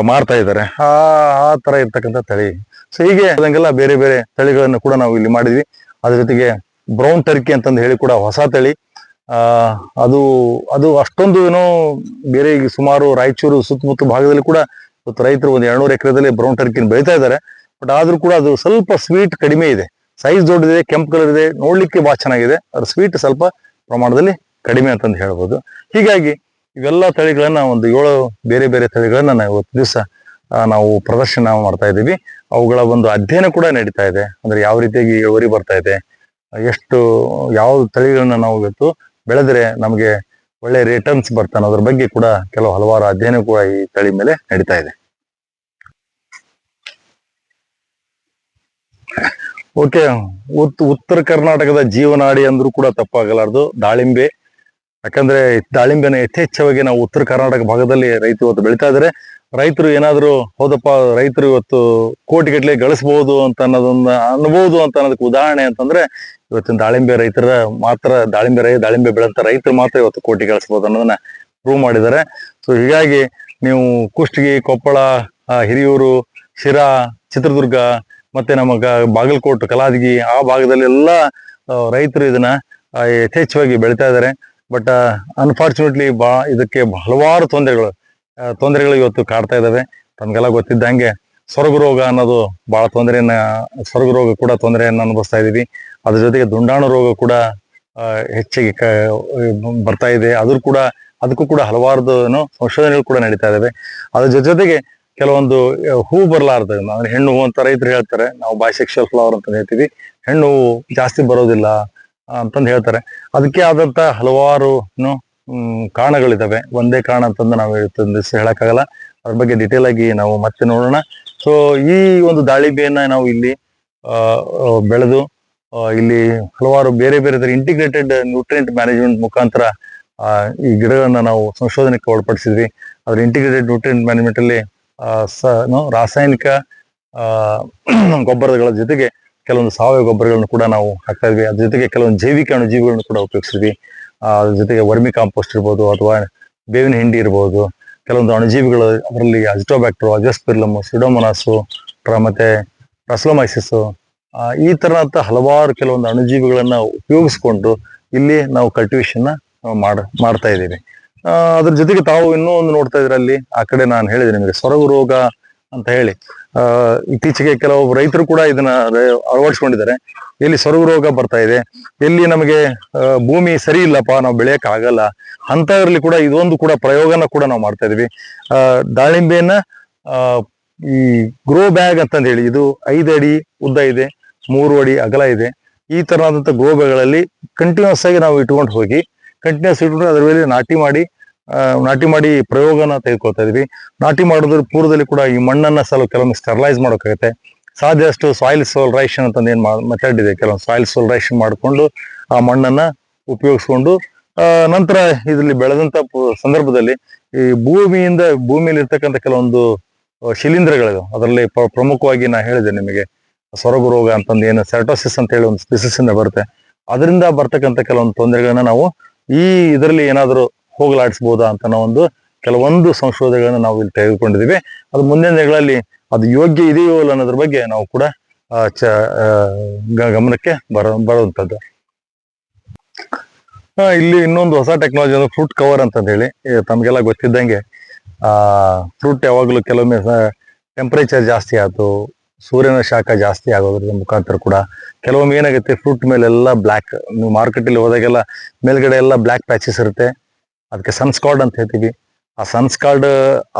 ಮಾರ್ತಾ ಇದ್ದಾರೆ. ಆ ಆ ತರ ಇರ್ತಕ್ಕಂಥ ತಳಿ. ಸೊ ಹೀಗೆ ಅದಂಗೆಲ್ಲ ಬೇರೆ ಬೇರೆ ತಳಿಗಳನ್ನು ಕೂಡ ನಾವು ಇಲ್ಲಿ ಮಾಡಿದ್ವಿ. ಅದ್ರ ಜೊತೆಗೆ ಬ್ರೌನ್ ಟರ್ಕಿ ಅಂತಂದು ಹೇಳಿ ಕೂಡ ಹೊಸ ತಳಿ. ಅದು ಅದು ಅಷ್ಟೊಂದು ಏನೋ ಬೇರೆ ಸುಮಾರು ರಾಯಚೂರು ಸುತ್ತಮುತ್ತ ಭಾಗದಲ್ಲಿ ಕೂಡ ಇವತ್ತು ರೈತರು ಒಂದು ಎರಡ್ನೂರು ಎಕರೆದಲ್ಲಿ ಬ್ರೌನ್ ಟರ್ಕಿನ್ ಬೆಳೀತಾ ಇದ್ದಾರೆ. ಬಟ್ ಆದ್ರೂ ಕೂಡ ಅದು ಸ್ವಲ್ಪ ಸ್ವೀಟ್ ಕಡಿಮೆ ಇದೆ. ಸೈಜ್ ದೊಡ್ಡದಿದೆ, ಕೆಂಪು ಕಲರ್ ಇದೆ, ನೋಡ್ಲಿಕ್ಕೆ ಬಹಳ ಚೆನ್ನಾಗಿದೆ. ಅದ್ರ ಸ್ವೀಟ್ ಸ್ವಲ್ಪ ಪ್ರಮಾಣದಲ್ಲಿ ಕಡಿಮೆ ಅಂತಂದು ಹೇಳ್ಬೋದು. ಹೀಗಾಗಿ ಇವೆಲ್ಲ ತಳಿಗಳನ್ನ ಒಂದು ಏಳು ಬೇರೆ ಬೇರೆ ತಳಿಗಳನ್ನ ನಾವು ಇವತ್ತು ದಿವಸ ನಾವು ಪ್ರದರ್ಶನ ಮಾಡ್ತಾ ಇದ್ದೀವಿ. ಅವುಗಳ ಒಂದು ಅಧ್ಯಯನ ಕೂಡ ನಡೀತಾ ಇದೆ. ಅಂದ್ರೆ ಯಾವ ರೀತಿಯಾಗಿ ಇಳುವರಿ ಬರ್ತಾ ಇದೆ, ಎಷ್ಟು ಯಾವ ತಳಿಗಳನ್ನ ನಾವು ಇವತ್ತು ಬೆಳೆದ್ರೆ ನಮಗೆ ಒಳ್ಳೆ ರಿಟರ್ನ್ಸ್ ಬರ್ತಾ ಅನ್ನೋದ್ರ ಬಗ್ಗೆ ಕೂಡ ಕೆಲವು ಹಲವಾರು ಅಧ್ಯಯನ ಕೂಡ ಈ ತಳಿ ಮೇಲೆ ನಡೀತಾ ಇದೆ. ಓಕೆ ಉತ್, ಉತ್ತರ ಕರ್ನಾಟಕದ ಜೀವನಾಡಿ ಅಂದ್ರೂ ಕೂಡ ತಪ್ಪಾಗಲಾರದು. ದಾಳಿಂಬೆ. ಯಾಕಂದ್ರೆ ದಾಳಿಂಬೆನ ಯಥೇಚ್ಛವಾಗಿ ನಾವು ಉತ್ತರ ಕರ್ನಾಟಕ ಭಾಗದಲ್ಲಿ ರೈತರು ಇವತ್ತು ಬೆಳಿತಾ ಇದ್ದಾರೆ ರೈತರು ಏನಾದ್ರು, ಹೋದಪ್ಪ, ರೈತರು ಇವತ್ತು ಕೋಟಿಗಟ್ಟಲೆ ಗಳಿಸಬಹುದು ಅಂತ ಅನ್ನೋದನ್ನ ಅನ್ಬಹುದು ಅಂತ ಅನ್ನೋದಕ್ಕೆ ಉದಾಹರಣೆ ಅಂತಂದ್ರೆ ಇವತ್ತಿನ ದಾಳಿಂಬೆ ರೈತರ ಮಾತ್ರ ದಾಳಿಂಬೆ ರೈ, ದಾಳಿಂಬೆ ಬೆಳೆದಂತ ರೈತರು ಮಾತ್ರ ಇವತ್ತು ಕೋಟಿ ಗಳಿಸಬಹುದು ಅನ್ನೋದನ್ನ ಪ್ರೂವ್ ಮಾಡಿದ್ದಾರೆ. ಸೊ ಹೀಗಾಗಿ ನೀವು ಕುಷ್ಟಗಿ, ಕೊಪ್ಪಳ ಹಿರಿಯೂರು, ಶಿರಾ, ಚಿತ್ರದುರ್ಗ ಮತ್ತೆ ನಮ್ಮ ಬಾಗಲಕೋಟೆ, ಕಲಾದಗಿ ಆ ಭಾಗದಲ್ಲೆಲ್ಲ ರೈತರು ಇದನ್ನ ಯಥೇಚ್ಛವಾಗಿ ಬೆಳಿತಾ ಇದ್ದಾರೆ. ಬಟ್ ಅನ್ಫಾರ್ಚುನೇಟ್ಲಿ ಬಾ, ಇದಕ್ಕೆ ಹಲವಾರು ತೊಂದರೆಗಳು ತೊಂದರೆಗಳು ಇವತ್ತು ಕಾಡ್ತಾ ಇದ್ದಾವೆ. ತಮಗೆಲ್ಲ ಗೊತ್ತಿದ್ದಂಗೆ ಸ್ವರ್ಗ ರೋಗ ಅನ್ನೋದು ಬಹಳ ತೊಂದರೆಯನ್ನ ಸ್ವರ್ಗ ರೋಗ ಕೂಡ ತೊಂದರೆಯನ್ನ ಅನುಭವಿಸ್ತಾ ಇದೀವಿ ಅದ್ರ ಜೊತೆಗೆ ದುಂಡಾಣು ರೋಗ ಕೂಡ ಹೆಚ್ಚಿಗೆ ಬರ್ತಾ ಇದೆ. ಅದ್ರ ಕೂಡ ಅದಕ್ಕೂ ಕೂಡ ಹಲವಾರು ಸಂಶೋಧನೆಗಳು ಕೂಡ ನಡೀತಾ ಇದಾವೆ. ಅದ್ರ ಜೊತೆ ಜೊತೆಗೆ ಕೆಲವೊಂದು ಹೂ ಬರಲಾರ್ದ, ಅಂದ್ರೆ ಹೆಣ್ಣು ಹೂ ಅಂತ ರೈತರು ಹೇಳ್ತಾರೆ. ನಾವು ಬೈಸೆಕ್ಷುವಲ್ ಫ್ಲವರ್ ಅಂತ ಹೇಳ್ತೀವಿ. ಹೆಣ್ಣು ಹೂ ಜಾಸ್ತಿ ಬರೋದಿಲ್ಲ ಅಂತಂದು ಹೇಳ್ತಾರೆ. ಅದಕ್ಕೆ ಆದಂತ ಹಲವಾರು ಕಾರಣಗಳಿದಾವೆ. ಒಂದೇ ಕಾರಣ ಅಂತಂದು ನಾವು ಹೇಳಕ್ಕಾಗಲ್ಲ. ಅದ್ರ ಬಗ್ಗೆ ಡಿಟೇಲ್ ಆಗಿ ನಾವು ಮತ್ತೆ ನೋಡೋಣ. ಸೊ ಈ ಒಂದು ದಾಳಿಂಬೆಯನ್ನ ನಾವು ಇಲ್ಲಿ ಬೆಳೆದು ಇಲ್ಲಿ ಹಲವಾರು ಬೇರೆ ಬೇರೆ ತರ ಇಂಟಿಗ್ರೇಟೆಡ್ ನ್ಯೂಟ್ರಿಯೆಂಟ್ ಮ್ಯಾನೇಜ್ಮೆಂಟ್ ಮುಖಾಂತರ ಈ ಗಿಡಗಳನ್ನ ನಾವು ಸಂಶೋಧನೆಗೆ ಒಳಪಡಿಸಿದ್ವಿ. ಅದ್ರ ಇಂಟಿಗ್ರೇಟೆಡ್ ನ್ಯೂಟ್ರಿಯೆಂಟ್ ಮ್ಯಾನೇಜ್ಮೆಂಟ್ ಅಲ್ಲಿ ರಾಸಾಯನಿಕ ಗೊಬ್ಬರಗಳ ಜೊತೆಗೆ ಕೆಲವೊಂದು ಸಾವಯವ ಗೊಬ್ಬರಗಳನ್ನು ಕೂಡ ನಾವು ಹಾಕ್ತಾ ಇದ್ವಿ. ಅದ್ರ ಜೊತೆಗೆ ಕೆಲವೊಂದು ಜೈವಿಕ ಅಣುಜೀವಿಗಳನ್ನು ಕೂಡ ಉಪಯೋಗಿಸಿದ್ವಿ. ಅದ್ರ ಜೊತೆಗೆ ವರ್ಮಿ ಕಾಂಪೋಸ್ಟ್ ಇರ್ಬೋದು ಅಥವಾ ಬೇವಿನ ಹಿಂಡಿ ಇರ್ಬೋದು. ಕೆಲವೊಂದು ಅಣುಜೀವಿಗಳು ಅದರಲ್ಲಿ ಅಜಿಟೋಬ್ಯಾಕ್ಟರ್, ಅಜಸ್ಪಿರ್ಲಮ್, ಸಿಡೋಮೊನಾಸು ಮತ್ತೆ ರಸ್ಲೋಮೈಸಿಸ್ ಈ ತರಹದ ಹಲವಾರು ಕೆಲವೊಂದು ಅಣುಜೀವಿಗಳನ್ನ ಉಪಯೋಗಿಸ್ಕೊಂಡು ಇಲ್ಲಿ ನಾವು ಕಲ್ಟಿವೇಶನ್ ಮಾಡ, ಮಾಡ್ತಾ ಇದ್ದೀವಿ. ಅದ್ರ ಜೊತೆಗೆ ತಾವು ಇನ್ನೂ ಒಂದು ನೋಡ್ತಾ ಇದ್ರಲ್ಲಿ, ಆ ಕಡೆ ನಾನು ಹೇಳಿದೆ ನಿಮಗೆ ಸೊರಗು ರೋಗ ಅಂತ ಹೇಳಿ. ಇತ್ತೀಚೆಗೆ ಕೆಲವು ರೈತರು ಕೂಡ ಇದನ್ನ ಅಳವಡಿಸ್ಕೊಂಡಿದ್ದಾರೆ. ಎಲ್ಲಿ ಸೊರಗು ರೋಗ ಬರ್ತಾ ಇದೆ, ಎಲ್ಲಿ ನಮಗೆ ಭೂಮಿ ಸರಿ ಇಲ್ಲಪ್ಪ, ನಾವು ಬೆಳೆಯಕ್ ಆಗಲ್ಲ ಅಂತವರಲ್ಲಿ ಕೂಡ ಇದೊಂದು ಕೂಡ ಪ್ರಯೋಗನ ಕೂಡ ನಾವು ಮಾಡ್ತಾ ಇದೀವಿ ದಾಳಿಂಬೆಯನ್ನ ಈ ಗ್ರೋ ಬ್ಯಾಗ್ ಅಂತಂದ ಹೇಳಿ, ಇದು ಐದು ಅಡಿ ಉದ್ದ ಇದೆ. ಮೂರು ಅಡಿ ಅಗಲ ಇದೆ. ಈ ತರನಾದಂತ ಗೋಬೆಗಳಲ್ಲಿ ಕಂಟಿನ್ಯೂಸ್ ಆಗಿ ನಾವು ಇಟ್ಕೊಂಡು ಹೋಗಿ ಕಂಟಿನ್ಯೂಸ್ ಇಟ್ಕೊಂಡು ಅದರ ಮೇಲೆ ನಾಟಿ ಮಾಡಿ ನಾಟಿ ಮಾಡಿ ಪ್ರಯೋಗನ ತೆಗೆದುಕೊಳ್ತಾ ಇದ್ವಿ. ನಾಟಿ ಮಾಡೋದ್ರ ಪೂರ್ವದಲ್ಲಿ ಕೂಡ ಈ ಮಣ್ಣನ್ನ ಸ್ವಲ್ಪ ಕೆಲವೊಮ್ಮೆ ಸ್ಟೆರಲೈಸ್ ಮಾಡೋಕ್ಕಾಗತ್ತೆ. ಸಾಧ್ಯಷ್ಟು ಸಾಯಿಲ್ ಸೋಲ್ರೈಷನ್ ಅಂತಂದು ಏನ್ ಮೆಥಡ್ ಇದೆ ಕೆಲವೊಂದು ಸಾಯಿಲ್ ಸೋಲ್ರೈಷನ್ ಮಾಡಿಕೊಂಡು ಆ ಮಣ್ಣನ್ನ ಉಪಯೋಗಿಸ್ಕೊಂಡು ನಂತರ ಇದರಲ್ಲಿ ಬೆಳೆದಂತ ಸಂದರ್ಭದಲ್ಲಿ ಈ ಭೂಮಿಯಿಂದ ಭೂಮಿಯಲ್ಲಿ ಇರ್ತಕ್ಕಂಥ ಕೆಲವೊಂದು ಶಿಲೀಂಧ್ರಗಳಿವೆ ಶಿಲೀಂಧ್ರಗಳು ಅದರಲ್ಲಿ ಪ್ರ- ಪ್ರಮುಖವಾಗಿ ನಾ ಹೇಳಿದೆ ನಿಮಗೆ. ಸೊರಗು ರೋಗ ಅಂತಂದು ಏನು ಸೆರಟೋಸಿಸ್ ಅಂತ ಹೇಳಿ ಒಂದು ಸ್ಪೀಸಿಸ್ ಇಂದ ಬರುತ್ತೆ. ಅದರಿಂದ ಬರ್ತಕ್ಕಂಥ ಕೆಲವೊಂದು ತೊಂದರೆಗಳನ್ನ ನಾವು ಈ ಇದರಲ್ಲಿ ಏನಾದರೂ ಹೋಗಲಾಡಿಸಬಹುದಾ ಅಂತ ನಾವು ಒಂದು ಕೆಲವೊಂದು ಸಂಶೋಧನೆಗಳನ್ನ ನಾವು ಇಲ್ಲಿ ತೆಗೆದುಕೊಂಡಿದ್ದೀವಿ. ಅದು ಮುಂದಿನ ದಿನಗಳಲ್ಲಿ ಅದು ಯೋಗ್ಯ ಇದೆಯೋ ಇಲ್ಲ ಅನ್ನೋದ್ರ ಬಗ್ಗೆ ನಾವು ಕೂಡ ಚ ಗಮನಕ್ಕೆ ಬರ, ಬರುವಂಥದ್ದು. ಇಲ್ಲಿ ಇನ್ನೊಂದು ಹೊಸ ಟೆಕ್ನಾಲಜಿ ಅಂದ್ರೆ ಫ್ರೂಟ್ ಕವರ್ ಅಂತ ಹೇಳಿ ತಮಗೆಲ್ಲ ತಮ್ಗೆಲ್ಲ ಗೊತ್ತಿದ್ದಂಗೆ, ಆ ಫ್ರೂಟ್ ಯಾವಾಗಲೂ ಕೆಲವೊಮ್ಮೆ ಟೆಂಪರೇಚರ್ ಜಾಸ್ತಿ ಆಯ್ತು ಸೂರ್ಯನ ಶಾಖ ಜಾಸ್ತಿ ಆಗೋದ್ರ ಮುಖಾಂತರ ಕೂಡ ಕೆಲವೊಮ್ಮೆ ಏನಾಗುತ್ತೆ ಫ್ರೂಟ್ ಮೇಲೆಲ್ಲ ಬ್ಲ್ಯಾಕ್ ನೀವು ಮಾರ್ಕೆಟಲ್ಲಿ ಹೋದಾಗೆಲ್ಲ ಮೇಲ್ಗಡೆ ಎಲ್ಲ ಬ್ಲ್ಯಾಕ್ ಪ್ಯಾಚಸ್ ಇರುತ್ತೆ. ಅದಕ್ಕೆ ಸನ್ಸ್ಕಾರ್ಡ್ ಅಂತ ಹೇಳ್ತೀವಿ. ಆ ಸನ್ಸ್ಕಾರ್ಡ್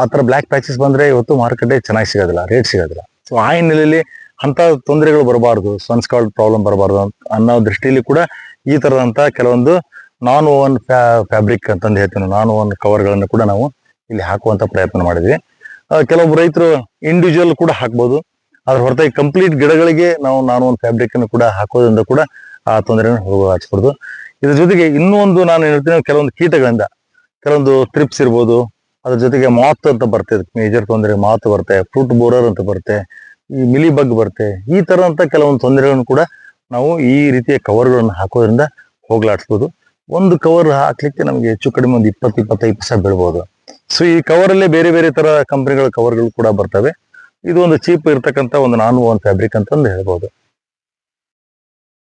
ಆ ಥರ ಬ್ಲ್ಯಾಕ್ ಪ್ಯಾಚಸ್ ಬಂದ್ರೆ ಇವತ್ತು ಮಾರ್ಕೆಟೇ ಚೆನ್ನಾಗಿ ಸಿಗೋದಿಲ್ಲ ರೇಟ್ ಸಿಗೋದಿಲ್ಲ. ಸೊ ಆ ಹಿನ್ನೆಲೆಯಲ್ಲಿ ಅಂತ ತೊಂದರೆಗಳು ಬರಬಾರ್ದು ಸನ್ಸ್ಕಾರ್ಡ್ ಪ್ರಾಬ್ಲಮ್ ಬರಬಾರ್ದು ಅನ್ನೋ ದೃಷ್ಟಿಯಲ್ಲಿ ಕೂಡ ಈ ಥರದಂಥ ಕೆಲವೊಂದು ನಾನ್ ಓವನ್ ಫ್ಯಾಬ್ರಿಕ್ ಅಂತಂದು ಹೇಳ್ತೀವಿ. ನಾನ್ ಓವನ್ ಕವರ್ಗಳನ್ನು ಕೂಡ ನಾವು ಇಲ್ಲಿ ಹಾಕುವಂತ ಪ್ರಯತ್ನ ಮಾಡಿದ್ವಿ. ಕೆಲವೊಬ್ಬ ರೈತರು ಇಂಡಿವಿಜುವಲ್ ಕೂಡ ಹಾಕ್ಬೋದು. ಅದ್ರ ಹೊರತಾಗಿ ಕಂಪ್ಲೀಟ್ ಗಿಡಗಳಿಗೆ ನಾವು ನಾನು ಒಂದು ಫ್ಯಾಬ್ರಿಕ್ ಅನ್ನು ಕೂಡ ಹಾಕೋದ್ರಿಂದ ಕೂಡ ಆ ತೊಂದರೆಯನ್ನು ಹೋಗೋ ಹಚ್ಕೊಡ್ದು ಇದ್ರ ಜೊತೆಗೆ ಇನ್ನೂ ಒಂದು ನಾನು ಹೇಳ್ತೀನಿ, ಕೆಲವೊಂದು ಕೀಟಗಳಿಂದ. ಕೆಲವೊಂದು ಟ್ರಿಪ್ಸ್ ಇರ್ಬೋದು. ಅದ್ರ ಜೊತೆಗೆ ಮಾತ್ ಅಂತ ಬರ್ತದೆ ಮೇಜರ್ ತೊಂದರೆ. ಮಾತು ಬರುತ್ತೆ ಫ್ರೂಟ್ ಬೋರರ್ ಅಂತ ಬರುತ್ತೆ, ಈ ಮಿಲಿ ಬಗ್ ಬರುತ್ತೆ. ಈ ತರದಂತ ಕೆಲವೊಂದು ತೊಂದರೆಗಳನ್ನು ಕೂಡ ನಾವು ಈ ರೀತಿಯ ಕವರ್ಗಳನ್ನು ಹಾಕೋದ್ರಿಂದ ಹೋಗ್ಲಾಡಿಸ್ಬೋದು. ಒಂದು ಕವರ್ ಹಾಕ್ಲಿಕ್ಕೆ ನಮಗೆ ಹೆಚ್ಚು ಕಡಿಮೆ ಒಂದು ಇಪ್ಪತ್ತು, ಇಪ್ಪತ್ತೈದು ಪೈಸೆ ಬೀಳ್ಬೋದು. ಸೊ ಈ ಕವರ್ ಅಲ್ಲೇ ಬೇರೆ ಬೇರೆ ತರ ಕಂಪನಿಗಳ ಕವರ್ಗಳು ಕೂಡ ಬರ್ತವೆ. ಇದು ಒಂದು ಚೀಪ್ ಇರ್ತಕ್ಕಂಥ ಒಂದು ನಾನ್ ಓನ್ ಫ್ಯಾಬ್ರಿಕ್ ಅಂತಂದು ಹೇಳ್ಬೋದು.